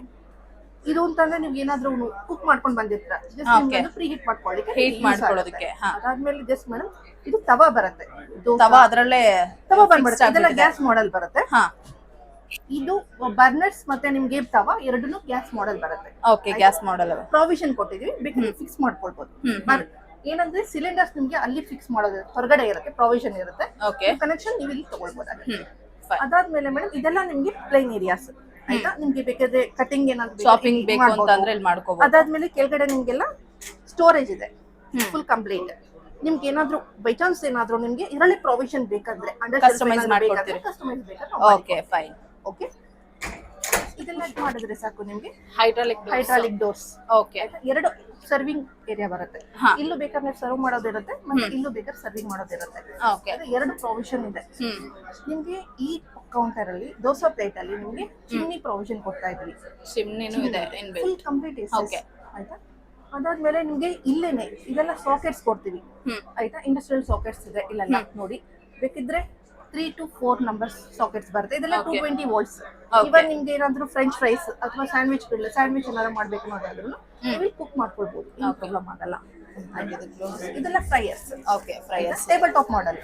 S7: ಇದು ಅಂತಂದ್ರೆ ನೀವು ಏನಾದ್ರೂ ಕುಕ್ ಮಾಡ್ಕೊಂಡು ಬಂದಿರ್ತೀರ? ಜಸ್ಟ್ ಫ್ರೀ ಹೀಟ್ ಮಾಡ್ಕೊಳ್ಳಿಕ್ಕೆ
S1: Heat
S7: use
S1: ಮಾಡ್ಕೊಳ್ಳೋದಕ್ಕೆ.
S7: ಅದಾದ್ಮೇಲೆ ಜಸ್ಟ್ ಮೇಡಮ್ ಇದು ತವಾ ಬರುತ್ತೆ. ತವ
S1: ತವಾ ಅದ್ರಲ್ಲೇ
S7: ತವಾ ಬಂದ್ಬಿಡುತ್ತೆ. ಇದೆಲ್ಲ ಗ್ಯಾಸ್ ಮಾಡೆಲ್ ಬರುತ್ತೆ.
S1: ಹಾ.
S7: ಇದು ಬರ್ನರ್ಸ್ ಮತ್ತೆ ನಿಮ್ಗೆ ತವಾ ಎರಡನ್ನೂ ಗ್ಯಾಸ್ ಮಾಡೆಲ್ ಬರುತ್ತೆ.
S1: ಓಕೆ ಗ್ಯಾಸ್ ಮಾಡಲ್
S7: ಪ್ರಾವಿಷನ್ ಕೊಟ್ಟಿದೀವಿ. ಬೇಕಾದ್ರೆ ಫಿಕ್ಸ್ ಮಾಡ್ಕೊಳ್ಬಹುದು ಏನಂದ್ರೆ ಸಿಲಿಂಡರ್ಸ್ ನಿಮ್ಗೆ ಅಲ್ಲಿ ಫಿಕ್ಸ್ ಮಾಡೋದು ಹೊರಗಡೆ ಇರುತ್ತೆ ಪ್ರಾವಿಷನ್ ಇರುತ್ತೆ. ಕನೆಕ್ಷನ್ ನೀವು ಇಲ್ಲಿ
S1: ತಗೊಳ್ಬಹುದು.
S7: ಅದಾದ್ಮೇಲೆ ಮೇಡಮ್ ಇದೆಲ್ಲ ನಿಮ್ಗೆ ಪ್ಲೈನ್ ಏರಿಯಾಸ್ ಆಯ್ತಾ? ನಿಮ್ಗೆ ಬೇಕಾದ್ರೆ ಕಟಿಂಗ್ ಏನಾದ್ರು
S1: ಶಾಪಿಂಗ್ ಬೇಕು ಅಂತಂದ್ರೆ ಇಲ್ಲಿ ಮಾಡ್ಕೋಬಹುದು
S7: ಅದಾದ್ಮೇಲೆ ಕೆಳಗಡೆ ನಿಮ್ಗೆಲ್ಲ ಸ್ಟೋರೇಜ್ ಇದೆ. ಫುಲ್ ಕಂಪ್ಲೀಟ್ ನಿಮ್ಗೆ ಏನಾದ್ರು ಬೈ ಚಾನ್ಸ್ ಏನಾದ್ರು ನಿಮ್ಗೆ ಇದರಲ್ಲಿ ಪ್ರಾವಿಷನ್ ಬೇಕಂದ್ರೆ
S1: ಕಸ್ಟಮೈಸ್ ಮಾಡ್ಕೊಡ್ತೀರಿ.
S7: ಕಸ್ಟಮೈಸ್
S1: ಓಕೆ ಫೈನ್
S7: ಓಕೆ ಇದೆಲ್ಲ ಮಾಡಿದ್ರೆ ಸಾಕು ನಿಮ್ಗೆ?
S1: ಹೈಡ್ರಾಲಿಕ್
S7: ಹೈಡ್ರಾಲಿಕ್ ಡೋರ್ಸ್
S1: ಓಕೆ
S7: ಎರಡು ಸರ್ವಿಂಗ್ ಏರಿಯಾ ಬರುತ್ತೆ. ಇಲ್ಲೂ ಬೇಕಾದ್ರೆ ಸರ್ವ್ ಮಾಡೋದಿರುತ್ತೆ ಮತ್ತೆ ಇಲ್ಲೂ ಬೇಕಾದ್ರೆ ಸರ್ವಿಂಗ್ ಮಾಡೋದಿರುತ್ತೆ.
S1: ಓಕೆ
S7: ಅದು ಎರಡು ಪ್ರೊವಿಷನ್ ಇದೆ. ನಿಮ್ಗೆ ಈ ಕೌಂಟರ್ ಅಲ್ಲಿ ದೋಸೆ ಪ್ಲೇಟ್ ಅಲ್ಲಿ ನಿಮ್ಗೆ ಚಿಮ್ನಿ ಪ್ರೊವಿಷನ್ ಕೊಡ್ತಾ ಇದ್ವಿ
S1: ಚಿಮ್ನಿನೂ ಇದೆ
S7: ಫುಲ್ ಕಂಪ್ಲೀಟ್
S1: ಓಕೆ
S7: ಆಯ್ತಾ? ಅದಾದ್ಮೇಲೆ ನಿಮ್ಗೆ ಇಲ್ಲೇನೆ ಇದೆಲ್ಲ ಸಾಕೆಟ್ಸ್ ಕೊಡ್ತೀವಿ. ಆಯ್ತಾ? ಇಂಡಸ್ಟ್ರಿಯಲ್ ಸಾಕೆಟ್ಸ್ ಇದೆ ಇಲ್ಲೆಲ್ಲ ನೋಡಿ. ಬೇಕಿದ್ರೆ three to four numbers sockets ಬರುತ್ತೆ. ಇದೆಲ್ಲ ಟೂ ಟ್ವೆಂಟಿ ವೋಲ್ಟ್ಸ್. ಇವನ್ ನಿಮ್ಗೆ ಏನಾದ್ರು ಫ್ರೆಂಚ್ ಫ್ರೈಸ್ ಅಥವಾ ಸ್ಯಾಂಡ್ವಿಚ್ ಸ್ಯಾಂಡ್ವಿಚ್ ಏನಾದ್ರು ಮಾಡ್ಬೇಕು ಅನ್ನೋದಾದ್ರು ನೀವು ಕುಕ್ ಮಾಡ್ಕೊಳ್ಬಹುದು ಏನು ಪ್ರಾಬ್ಲಮ್ ಆಗಲ್ಲ. ಇದೆಲ್ಲ
S1: fryers okay
S7: fryers table top
S1: model.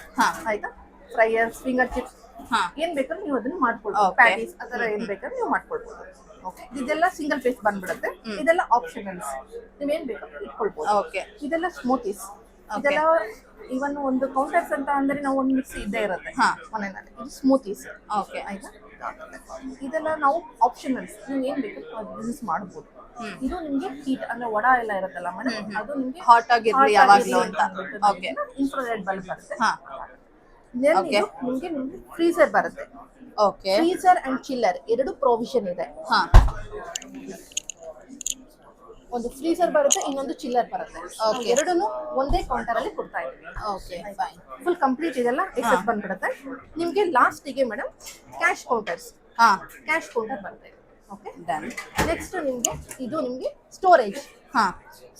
S7: ಆಯ್ತಾ? ಫ್ರೈಯರ್ಸ್ ಫಿಂಗರ್ ಚಿಪ್ಸ್
S1: ಹಾ.
S7: ಏನ್ ಬೇಕಾದ್ರೂ ನೀವು ಅದನ್ನ ಮಾಡ್ಕೊಳ್ಬಹುದು
S1: ಪ್ಯಾಟೀಸ್
S7: ಪ್ಯಾಟೀಸ್ ಆತರ ಏನ್ ಬೇಕಾದ್ರೂ ನೀವು ಮಾಡ್ಕೊಳ್ಬೋದು. ಓಕೆ ಇದೆಲ್ಲ ಸಿಂಗಲ್ ಪೀಸ್ ಬಂದ್ಬಿಡುತ್ತೆ. ಇದೆಲ್ಲ ಆಪ್ಷನಲ್ಸ್ ನೀವೇನ್ ಬೇಕು ಇಟ್ಕೊಳ್ಬೋದು.
S1: ಓಕೆ
S7: ಇದೆಲ್ಲ ಸ್ಮೂತೀಸ್ ಇದೆಲ್ಲ ಇವನ್ ಒಂದು ಕೌಂಟರ್ಸ್ ಅಂತ ಅಂದ್ರೆ ನಾವು ಒಂದು ಮಿಕ್ಸಿ ಇದ್ದೇ ಇರುತ್ತೆ. ಮನೆಯಲ್ಲಿ. ಇದು ಸ್ಮೂತೀಸ್
S1: ಓಕೆ
S7: ಆಯ್ತಾ? ಇದೆಲ್ಲ ನಾವು ಆಪ್ಷನಲ್ಸ್ ನೀವು ಏನ್ ಬೇಕು ಯೂಸ್ ಮಾಡ್ಬೋದು. ಇದು ನಿಮ್ಗೆ ಹೀಟ್ ಅಂದ್ರೆ ವಡ ಎಲ್ಲ ಇರುತ್ತಲ್ಲ ಮನೆ ಅದು ನಿಮ್ಗೆ
S1: ಹಾಟ್ ಆಗಿರ್ಲಿ ಯಾವಾಗ್ಲೂ ಅಂತ. ಓಕೆ
S7: ಇನ್ಫ್ರಾರೆಡ್ ಬಲ್ಬ್ ಬರುತ್ತೆ.
S1: Okay.
S7: ನಿಮ್ಗೆ ಫ್ರೀಸರ್ ಬರುತ್ತೆ.
S1: ಓಕೆ
S7: ಫ್ರೀಸರ್ ಅಂಡ್ ಚಿಲ್ಲರ್ ಎರಡು ಪ್ರೊವಿಷನ್ ಇದೆ.
S1: ಹಾ.
S7: ಒಂದು ಫ್ರೀಸರ್ ಬರುತ್ತೆ ಇನ್ನೊಂದು ಚಿಲ್ಲರ್ ಬರುತ್ತೆ.
S1: ಓಕೆ
S7: ಎರಡೂ ಒಂದೇ ಕೌಂಟರ್ ಅಲ್ಲಿ ಕೊಡ್ತಾ ಇದ್ದೀವಿ.
S1: ಓಕೆ ಫೈನ್
S7: ಫುಲ್ ಕಂಪ್ಲೀಟ್ ಇದೆಲ್ಲ ಎಕ್ಸೆಪ್ಟ್ ಬಂದ್ಬಿಡುತ್ತೆ. ನಿಮ್ಗೆ ಲಾಸ್ಟಿಗೆ ಮೇಡಮ್ ಕ್ಯಾಶ್ ಕೌಂಟರ್ಸ್
S1: ಹಾ.
S7: ಕ್ಯಾಶ್ ಕೌಂಟರ್ ಬರುತ್ತೆ. ಓಕೆ
S1: ಡನ್
S7: ನೆಕ್ಸ್ಟ್ ನಿಮ್ಗೆ ಇದು ನಿಮ್ಗೆ ಸ್ಟೋರೇಜ್
S1: ಹಾ.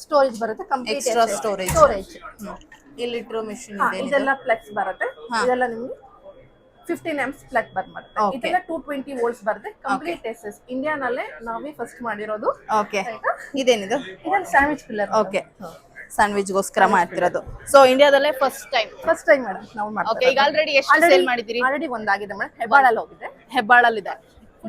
S7: ಸ್ಟೋರೇಜ್ ಬರುತ್ತೆ ಕಂಪ್ಲೀಟ್
S1: Extra storage.
S7: ಸ್ಟೋರೇಜ್
S1: ಇಲ್ಲಿಟ್ರೋ ಮಿಷಿನ್ ಇದೆ
S7: ಇದೆಲ್ಲ ಫ್ಲೆಕ್ಸ್ ಬರುತ್ತೆ.
S1: ಹಾ.
S7: ಇದೆಲ್ಲ ನಿಮ್ಗೆ ಫಿಫ್ಟೀನ್ ಎಮ್ಸ್ ಪ್ಲಗ್ ಬರ್
S1: Okay.
S7: ಇದೆಲ್ಲ ಟೂ ಟ್ವೆಂಟಿ ವೋಲ್ಟ್ಸ್ ಬರುತ್ತೆ. ಕಂಪ್ಲೀಟ್ ಎಸ್ ಎಸ್ ಇಂಡಿಯಾನಲ್ಲೇ ನಾವೇ ಫಸ್ಟ್ ಮಾಡಿರೋದು.
S1: ಓಕೆ
S7: ಆಯ್ತಾ?
S1: ಇದೇನಿದು?
S7: ಇದೊಂದು ಸ್ಯಾಂಡ್ವಿಚ್ ಪಿಲ್ಲರ್
S1: ಓಕೆ ಸ್ಯಾಂಡ್ವಿಚ್ ಗೋಸ್ಕರ ಮಾಡ್ತಿರೋದು. So ಇಂಡಿಯಾದಲ್ಲೇ first time
S7: first time madam ನಾವು
S1: ಓಕೆ ಈಗ ಆಲ್ರೆಡಿ ಎಷ್ಟು ಸೇಲ್ ಮಾಡಿದಿರಿ
S7: ಆಲ್ರೆಡಿ ಒಂದಾಗಿದೆ ಮೇಡಮ್ ಹೆಬ್ಬಾಳಲ್ಲಿ ಹೋಗಿದೆ.
S1: ಹೆಬ್ಬಾಳಲ್ಲಿದೆ.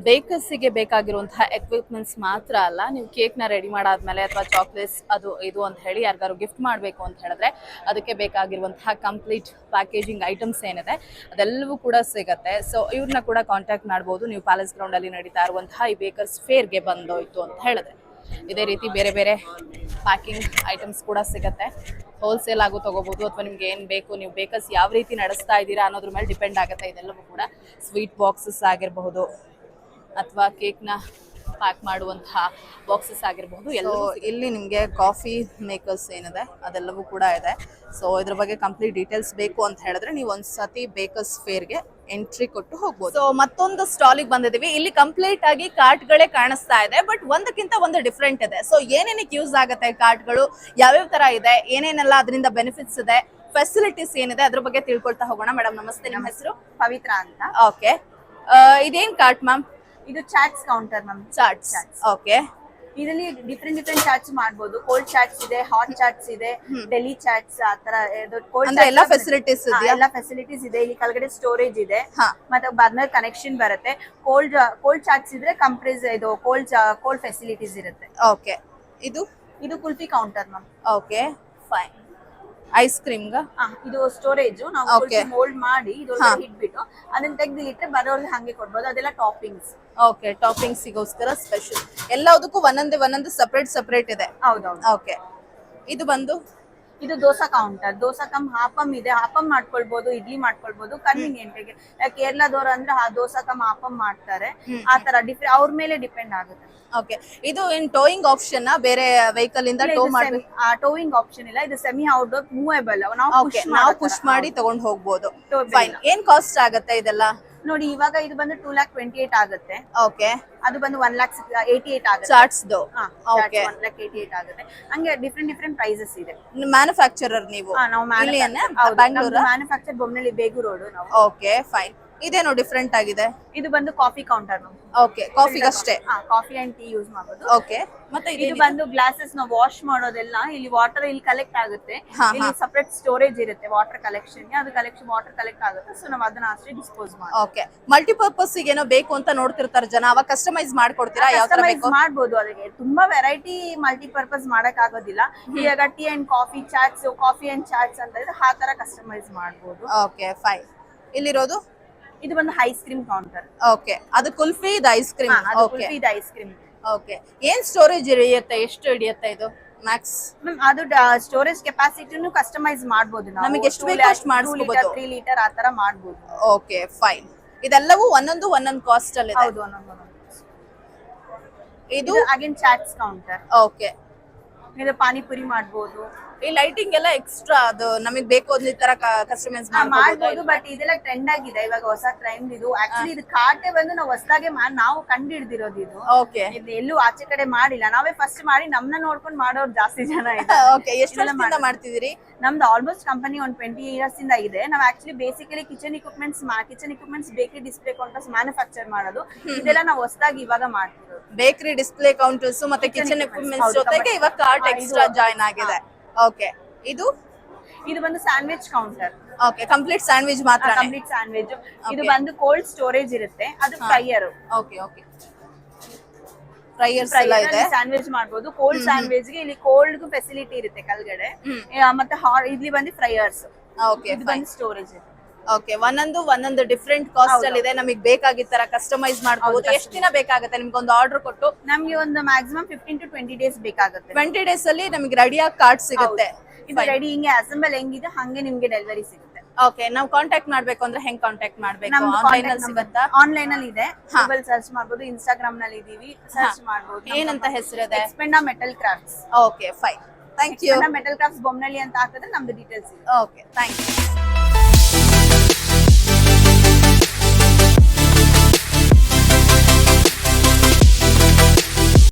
S1: ಬೇಕರ್ಸಿಗೆ ಬೇಕಾಗಿರುವಂತಹ ಎಕ್ವಿಪ್ಮೆಂಟ್ಸ್ ಮಾತ್ರ ಅಲ್ಲ, ನೀವು ಕೇಕ್ನ ರೆಡಿ ಮಾಡಾದ್ಮೇಲೆ ಅಥವಾ ಚಾಕ್ಲೇಟ್ಸ್ ಅದು ಇದು ಅಂತ ಹೇಳಿ ಯಾರಿಗಾರು ಗಿಫ್ಟ್ ಮಾಡಬೇಕು ಅಂತ ಹೇಳಿದ್ರೆ ಅದಕ್ಕೆ ಬೇಕಾಗಿರುವಂತಹ ಕಂಪ್ಲೀಟ್ ಪ್ಯಾಕೇಜಿಂಗ್ ಐಟಮ್ಸ್ ಏನಿದೆ, ಅದೆಲ್ಲವೂ ಕೂಡ ಸಿಗುತ್ತೆ. ಸೊ ಇವ್ರನ್ನ ಕೂಡ ಕಾಂಟ್ಯಾಕ್ಟ್ ಮಾಡ್ಬೋದು. ನೀವು ಪ್ಯಾಲೇಸ್ ಗ್ರೌಂಡಲ್ಲಿ ನಡೀತಾ ಇರುವಂತಹ ಈ ಬೇಕರ್ಸ್ ಫೇರ್ಗೆ ಬಂದೋಯ್ತು ಅಂತ ಹೇಳಿದ್ರೆ. ಇದೇ ರೀತಿ ಬೇರೆ ಬೇರೆ ಪ್ಯಾಕಿಂಗ್ ಐಟಮ್ಸ್ ಕೂಡ ಸಿಗತ್ತೆ. ಹೋಲ್ಸೇಲ್ ಆಗು ತಗೋಬಹುದು ಅಥವಾ ನಿಮ್ಗೆ ಏನು ಬೇಕು, ನೀವು ಬೇಕರ್ಸ್ ಯಾವ ರೀತಿ ನಡೆಸ್ತಾ ಇದ್ದೀರಾ ಅನ್ನೋದ್ರ ಮೇಲೆ ಡಿಪೆಂಡ್ ಆಗುತ್ತೆ. ಇದೆಲ್ಲವೂ ಕೂಡ ಸ್ವೀಟ್ ಬಾಕ್ಸಸ್ ಆಗಿರಬಹುದು ಅಥವಾ ಕೇಕ್ನ ಪ್ಯಾಕ್ ಮಾಡುವಂತಹ ಬಾಕ್ಸಸ್ ಆಗಿರಬಹುದು ಎಲ್ಲೋ ಇಲ್ಲಿ ನಿಮಗೆ ಕಾಫಿ ಮೇಕರ್ಸ್ ಏನಿದೆ ಅದೆಲ್ಲವೂ ಕೂಡ ಇದೆ. ಸೊ ಇದ್ರ ಬಗ್ಗೆ ಕಂಪ್ಲೀಟ್ ಡೀಟೇಲ್ಸ್ ಬೇಕು ಅಂತ ಹೇಳಿದ್ರೆ ನೀವು ಒಂದ್ಸತಿ ಬೇಕರ್ಸ್ ಫೇರ್ಗೆ ಎಂಟ್ರಿ ಕೊಟ್ಟು ಹೋಗ್ಬೋದು. ಸೊ ಮತ್ತೊಂದು ಸ್ಟಾಲಿಗೆ ಬಂದಿದ್ದೀವಿ. ಇಲ್ಲಿ ಕಂಪ್ಲೀಟ್ ಆಗಿ ಕಾರ್ಟ್ಗಳೇ ಕಾಣಿಸ್ತಾ ಇದೆ ಬಟ್ ಒಂದಕ್ಕಿಂತ ಒಂದು ಡಿಫ್ರೆಂಟ್ ಇದೆ. ಸೊ ಏನೇನಕ್ಕೆ ಯೂಸ್ ಆಗುತ್ತೆ ಕಾರ್ಟ್ಗಳು ಯಾವ್ಯಾವ ತರ ಇದೆ? ಏನೇನೆಲ್ಲ ಅದರಿಂದ ಬೆನಿಫಿಟ್ಸ್ ಇದೆ? ಫೆಸಿಲಿಟೀಸ್ ಏನಿದೆ? ಅದ್ರ ಬಗ್ಗೆ ತಿಳ್ಕೊಳ್ತಾ ಹೋಗೋಣ. ಮೇಡಮ್ ನಮಸ್ತೆ. ನಿಮ್ಮ ಹೆಸರು?
S8: ಪವಿತ್ರ ಅಂತ.
S1: ಓಕೆ ಇದೇನ್ ಕಾರ್ಟ್ ಮ್ಯಾಮ್
S8: ಇದು chaats counter ma'am
S1: chaats. Okay.
S8: ಇದರಲ್ಲಿ ಡಿಫ್ರೆಂಟ್ ಡಿಫ್ರೆಂಟ್ ಚಾಟ್ಸ್ ಮಾಡಬಹುದು ಕೋಲ್ಡ್ ಚಾಟ್ಸ್ ಇದೆ ಹಾಟ್ ಚಾಟ್ಸ್ ಇದೆ ಡೆಲಿ ಚಾಟ್ಸ್ ಆತರ ಫೆಸಿಲಿಟೀಸ್ ಕೋಲ್ಡ್
S1: ಎಲ್ಲ ಫೆಸಿಲಿಟೀಸ್?
S8: ಎಲ್ಲ ಫೆಸಿಲಿಟೀಸ್ ಇದೆ. ಇಲ್ಲಿ ಕೆಳಗಡೆ ಸ್ಟೋರೇಜ್ ಇದೆ. ಮತ್ತೆ ಬರ್ನರ್ ಕನೆಕ್ಷನ್ ಬರುತ್ತೆ. ಕೋಲ್ಡ್ ಕೋಲ್ಡ್ ಚಾಟ್ಸ್ ಇದ್ರೆ ಕಂಪ್ರೀಸ್ ಇದು ಕೋಲ್ಡ್ ಕೋಲ್ಡ್ ಫೆಸಿಲಿಟೀಸ್ ಇರುತ್ತೆ.
S1: ಓಕೆ. ಇದು?
S8: ಇದು kulfi counter ma'am
S1: okay. Fine ice cream
S8: ಇದು ಸ್ಟೋರೇಜ್ ನಾವು. ಮೋಲ್ಡ್ ಮಾಡಿ. ಇಟ್ಬಿಟ್ಟು ಅದನ್ನ ತೆಗ್ದಿಲಿಟ್ರೆ ಬರೋರ್ಗೆ ಹಂಗೆ ಕೊಡ್ಬೋದು. ಅದೆಲ್ಲ ಟಾಪಿಂಗ್ಸ್
S1: ಓಕೆ ಟಾಪಿಂಗ್ಸಿಗೋಸ್ಕರ ಸ್ಪೆಷಲ್ ಎಲ್ಲದಕ್ಕೂ ಒಂದೊಂದೇ ಒಂದೊಂದು ಸಪ್ರೇಟ್ ಸಪ್ರೇಟ್ ಇದೆ.
S8: ಹೌದೌದು.
S1: ಓಕೆ ಇದು ಬಂದು
S8: ಇದು ದೋಸಾ ಕೌಂಟರ್ ದೋಸಾ ಕಮ್ ಹಾಪಮ್ ಇದೆ. ಹಾಪಮ್ ಮಾಡ್ಕೊಳ್ಬಹುದು ಇಡ್ಲಿ ಮಾಡ್ಕೊಳ್ಬಹುದು ಕನ್ವೀನಿಯಂಟ್ಗೆ ಕೇರಳದವ್ರು ಅಂದ್ರೆ ಆ ದೋಸಾ ಕಮ್ ಹಾಪಮ್ ಮಾಡ್ತಾರೆ. ಆ ತರ ಡಿಫ್ರೆ ಅವ್ರ ಮೇಲೆ ಡಿಪೆಂಡ್ ಆಗುತ್ತೆ.
S1: ಓಕೆ ಇದು ಏನ್ ಟೋಯಿಂಗ್ ಆಪ್ಷನ್ ಬೇರೆ ವೆಹಿಕಲ್ ಇಂದ ಟೋ ಮಾಡಿ
S8: ಟೋಯಿಂಗ್ ಆಪ್ಷನ್ ಇಲ್ಲ. ಇದು ಸೆಮಿ ಔಟ್ಡೋರ್ ಮೂವೇಬಲ್ ನಾವು ಪುಶ್
S1: ನಾವು
S8: ಮಾಡೋ
S1: ಪುಷ್ ಮಾಡಿ ತಗೊಂಡ್ ಹೋಗ್ಬೋದು. ಫೈನ್. ಏನ್ ಕಾಸ್ಟ್ ಆಗುತ್ತೆ ಇದೆಲ್ಲ?
S8: ನೋಡಿ ಇವಾಗ ಇದು ಬಂದು ಟೂ ಲ್ಯಾಕ್ ಟ್ವೆಂಟಿ ಏಟ್ ಆಗುತ್ತೆ.
S1: ಓಕೆ
S8: ಅದು ಬಂದು ಒನ್ ಲ್ಯಾಕ್ ಏಯ್ಟಿ ಏಟ್ ಆಗುತ್ತೆ
S1: ಚಾರ್ಟ್ಸ್ದು okay
S8: one lakh eighty eight ಆಗುತ್ತೆ. ಹಂಗೆ ಡಿಫ್ರೆಂಟ್ ಡಿಫ್ರೆಂಟ್ ಪ್ರೈಸಸ್ ಇದೆ.
S1: ಮ್ಯಾನುಫ್ಯಾಕ್ಚರರ್ ನೀವು?
S8: ನಾವು ಮ್ಯಾನುಫ್ಯಾಕ್ಚರ್ ಬೊಮ್ಮನಳ್ಳಿ ಬೇಗು ರೋಡ್ ನಾವು.
S1: ಓಕೆ ಫೈನ್ ಇದೇನೋ ಡಿಫ್ರೆಂಟ್ ಆಗಿದೆ?
S8: ಇದು ಬಂದು ಕಾಫಿ ಕೌಂಟರ್
S1: ಓಕೆ ಕಾಫಿಗಷ್ಟೇ
S8: ಕಾಫಿ ಅಂಡ್ ಟೀ ಯೂಸ್ ಮಾಡಬಹುದು
S1: ಓಕೆ ಮತ್ತೆ
S8: ಇದು ಬಂದು ಗ್ಲಾಸಸ್ನ ವಾಶ್ ಮಾಡೋದೆಲ್ಲ ಇಲ್ಲಿ ವಾಟರ್ ಇಲ್ಲಿ ಕಲೆಕ್ಟ್ ಆಗುತ್ತೆ. ಇಲ್ಲಿ ಸಪರೇಟ್ ಸ್ಟೋರೇಜ್ ಇರುತ್ತೆ ವಾಟರ್ ಕಲೆಕ್ಷನ್ ಅದು ಕಲೆಕ್ಷನ್ ವಾಟರ್ ಕಲೆಕ್ಟ್ ಆಗುತ್ತೆ. ಸೊ ನಾವು ಅದನ್ನ ಅಷ್ಟೇ ಡಿಸ್ಪೋಸ್ ಮಾಡಿ
S1: ಓಕೆ ಮಲ್ಟಿಪರ್ಪಸ್ ಏನೋ ಬೇಕು ಅಂತ ನೋಡ್ತಿರ್ತಾರೆ ಜನ. ಅವಾಗ ಕಸ್ಟಮೈಸ್ ಮಾಡ್ಕೊಡ್ತೀರಾ? ಯಾವ ತರ ಬೇಕು?
S8: ಮಾಡ್ಬೋದು ಅದಕ್ಕೆ. ತುಂಬಾ ವೆರೈಟಿ ಮಲ್ಟಿಪರ್ಪಸ್ ಮಾಡಕ್ ಆಗೋದಿಲ್ಲ. ಈಗ tea and coffee chaats coffee and chaats ಅಂತ ಇದ್ರೆ ಆ ತರ ಕಸ್ಟಮೈಸ್ ಮಾಡಬಹುದು
S1: ಓಕೆ ಫೈನ್ ಇಲ್ಲಿರೋದು
S8: ಇದು ಒಂದು ಐಸ್ ಕ್ರೀಮ್ ಕೌಂಟರ್
S1: ಓಕೆ ಅದು ಕುಲ್ಫಿ ಇದು ಐಸ್ ಕ್ರೀಮ್ ಓಕೆ
S8: ಇದು ಐಸ್ ಕ್ರೀಮ್
S1: ಓಕೆ ಏನ್ ಸ್ಟೋರೇಜ್ ಹಿಡಿಯುತ್ತೆ? ಎಷ್ಟು ಹಿಡಿಯುತ್ತೆ ಇದು ಮ್ಯಾಕ್ಸ್
S8: ಮ್ಯಾಮ್ ಅದು ಸ್ಟೋರೇಜ್ ಕೆಪಾಸಿಟಿನೂ ಕಸ್ಟಮೈಸ್ ಮಾಡಬಹುದು
S1: ನಮಗೆ ಎಷ್ಟು ಬೇಕು ಅಷ್ಟು ಮಾಡಿಸ್ಕೋಬೋದು.
S8: ತ್ರೀ ಲೀಟರ್ ಆ ತರ ಮಾಡಬಹುದು
S1: ಓಕೆ ಫೈನ್ ಇದೆಲ್ಲವೂ ಒಂದೊಂದು ಒಂದೊಂದು ಕಾಸ್ಟ್ ಅಲ್ಲಿ
S8: ಹೌದು ಒಂದೊಂದು.
S1: ಇದು?
S8: ಅಗೇನ್ ಚಾಟ್ಸ್ ಕೌಂಟರ್
S1: ಓಕೆ
S8: ಇದು ಪಾನಿಪುರಿ ಮಾಡ್ಬೋದು.
S1: ಈ ಲೈಟಿಂಗ್ ಎಲ್ಲ ಎಕ್ಸ್ಟ್ರಾ ಅದು ನಮಗೆ ಬೇಕು ಅಂದ ತರ ಕಸ್ಟಮೈಸ್
S8: ಮಾಡ್ಬೋದು ಬಟ್ ಇದೆಲ್ಲ ಟ್ರೆಂಡ್ ಆಗಿದೆ ಇವಾಗ ಹೊಸ ಟ್ರೆಂಡ್ ಇದು. ಆಕ್ಚುಲಿ ಇದು ಕಾಟೆ ಬಂದು ನಾವು ಹೊಸದಾಗೆ ನಾವು ಕಂಡು ಹಿಡ್ದಿರೋದು ಇದು.
S1: ಓಕೆ
S8: ಇದು ಎಲ್ಲೂ ಆಚೆ ಕಡೆ ಮಾಡಿಲ್ಲ. ನಾವೇ ಫಸ್ಟ್ ಮಾಡಿ ನಮ್ನ ನೋಡ್ಕೊಂಡು ಮಾಡೋರು ಜಾಸ್ತಿ ಜನ
S1: ಓಕೆ ಎಷ್ಟು ವರ್ಷದಿಂದ ಮಾಡ್ತಿದ್ದೀರಿ?
S8: ನಮ್ದು ಆಲ್ಮೋಸ್ಟ್ ಕಂಪನಿ ಒಂದು ಟ್ವೆಂಟಿ ಇಯರ್ಸ್ ಇಂದ ಇದೆ. ನಾವು actually basically kitchen equipments kitchen equipments bakery display counters manufacture ಮಾಡೋದು. ಇದೆಲ್ಲ ನಾವು ಹೊಸದಾಗಿ ಇವಾಗ ಮಾಡ್ತಿರೋದು.
S1: ಬೇಕರಿ ಡಿಸ್ಪ್ಲೇ ಕೌಂಟರ್ಸ್ ಮತ್ತೆ ಕಿಚನ್
S8: ಇಕ್ವಿಪ್ಮೆಂಟ್ಸ್
S1: ಜೊತೆಗೆ. ಇವಾಗ ಕಾರ್ಟ್ ಎಕ್ಸ್ಟ್ರಾ ಜಾಯ್ನ್ ಆಗಿದೆ. ಓಕೆ ಇದು?
S8: ಇದು ಬಂದು sandwich counter
S1: okay complete sandwich ಮಾತ್ರ
S8: ಕಂಪ್ಲೀಟ್ ಸ್ಯಾಂಡ್ವಿಚ್. ಇದು. ಬಂದು ಕೋಲ್ಡ್ ಸ್ಟೋರೇಜ್ ಇರುತ್ತೆ. ಅದು ಫ್ರೈಯರ್
S1: ಓಕೆ ಓಕೆ ಫ್ರೈಯರ್ಸ್ ಎಲ್ಲ ಇದೆ?
S8: ಸ್ಯಾಂಡ್ವಿಚ್ ಮಾಡಬಹುದು ಕೋಲ್ಡ್ ಸ್ಯಾಂಡ್ವಿಚ್ಗೆ ಇಲ್ಲಿ ಕೋಲ್ಡ್ ಫೆಸಿಲಿಟಿ ಇರುತ್ತೆ ಕೆಳಗಡೆ. ಮತ್ತೆ ಇಲ್ಲಿ ಬಂದು ಫ್ರೈಯರ್ಸ್
S1: ಓಕೆ
S8: ಇದು ಬಂದು ಸ್ಟೋರೇಜ್
S1: ಓಕೆ ಒಂದೊಂದು ಒಂದೊಂದು ಡಿಫ್ರೆಂಟ್ ಕಾಸ್ಟ್ ಅಲ್ಲಿ ಇದೆ. ನಮಗೆ ಬೇಕಾಗಿದ್ದ ತರ ಕಸ್ಟಮೈಸ್ ಮಾಡಬಹುದು ಎಷ್ಟು ದಿನ ಬೇಕಾಗುತ್ತೆ? ನಿಮ್ಗೆ ಒಂದು ಆರ್ಡರ್ ಕೊಟ್ಟು?
S8: ನಮ್ಗೆ ಒಂದು maximum fifteen to twenty days ಬೇಕಾಗುತ್ತೆ.
S1: ಟ್ವೆಂಟಿ ಡೇಸ್ ಅಲ್ಲಿ ನಮಗೆ ರೆಡಿಯಾಗಿ ಕಾರ್ಡ್ ಸಿಗುತ್ತೆ.
S8: ಇದು ರೆಡಿ ಹಿಂಗೆ ಅಸೆಂಬಲ್ ಹೆಂಗಿದೆ ಹಂಗೆ ನಿಮ್ಗೆ ಡೆಲಿವರಿ ಸಿಗುತ್ತೆ.
S1: ಓಕೆ ನಾವು ಕಾಂಟ್ಯಾಕ್ಟ್ ಮಾಡ್ಬೇಕು ಅಂದ್ರೆ ಹೆಂಗ್ ಕಾಂಟ್ಯಾಕ್ಟ್ ಮಾಡ್ಬೇಕು? ಆನ್ಲೈನ್ ಅಲ್ಲಿ ಸಿಗುತ್ತಾ?
S8: ಆನ್ಲೈನ್ ಅಲ್ಲಿ ಇದೆ. ಗೂಗಲ್ ಸರ್ಚ್ ಮಾಡಬಹುದು ಇನ್ಸ್ಟಾಗ್ರಾಮ್ನಲ್ಲಿ ಇದೀವಿ. ಸರ್ಚ್ ಮಾಡಬಹುದು
S1: ಏನಂತ ಹೆಸರಿದೆ
S8: Expenda metal crafts
S1: okay fine thank you
S8: metal crafts Bommanahalli ಅಂತ ಹಾಕಿದ್ರೆ ನಮ್ದು ಡೀಟೇಲ್ಸ್ ಇದೆ
S1: ಓಕೆ ಥ್ಯಾಂಕ್ ಯು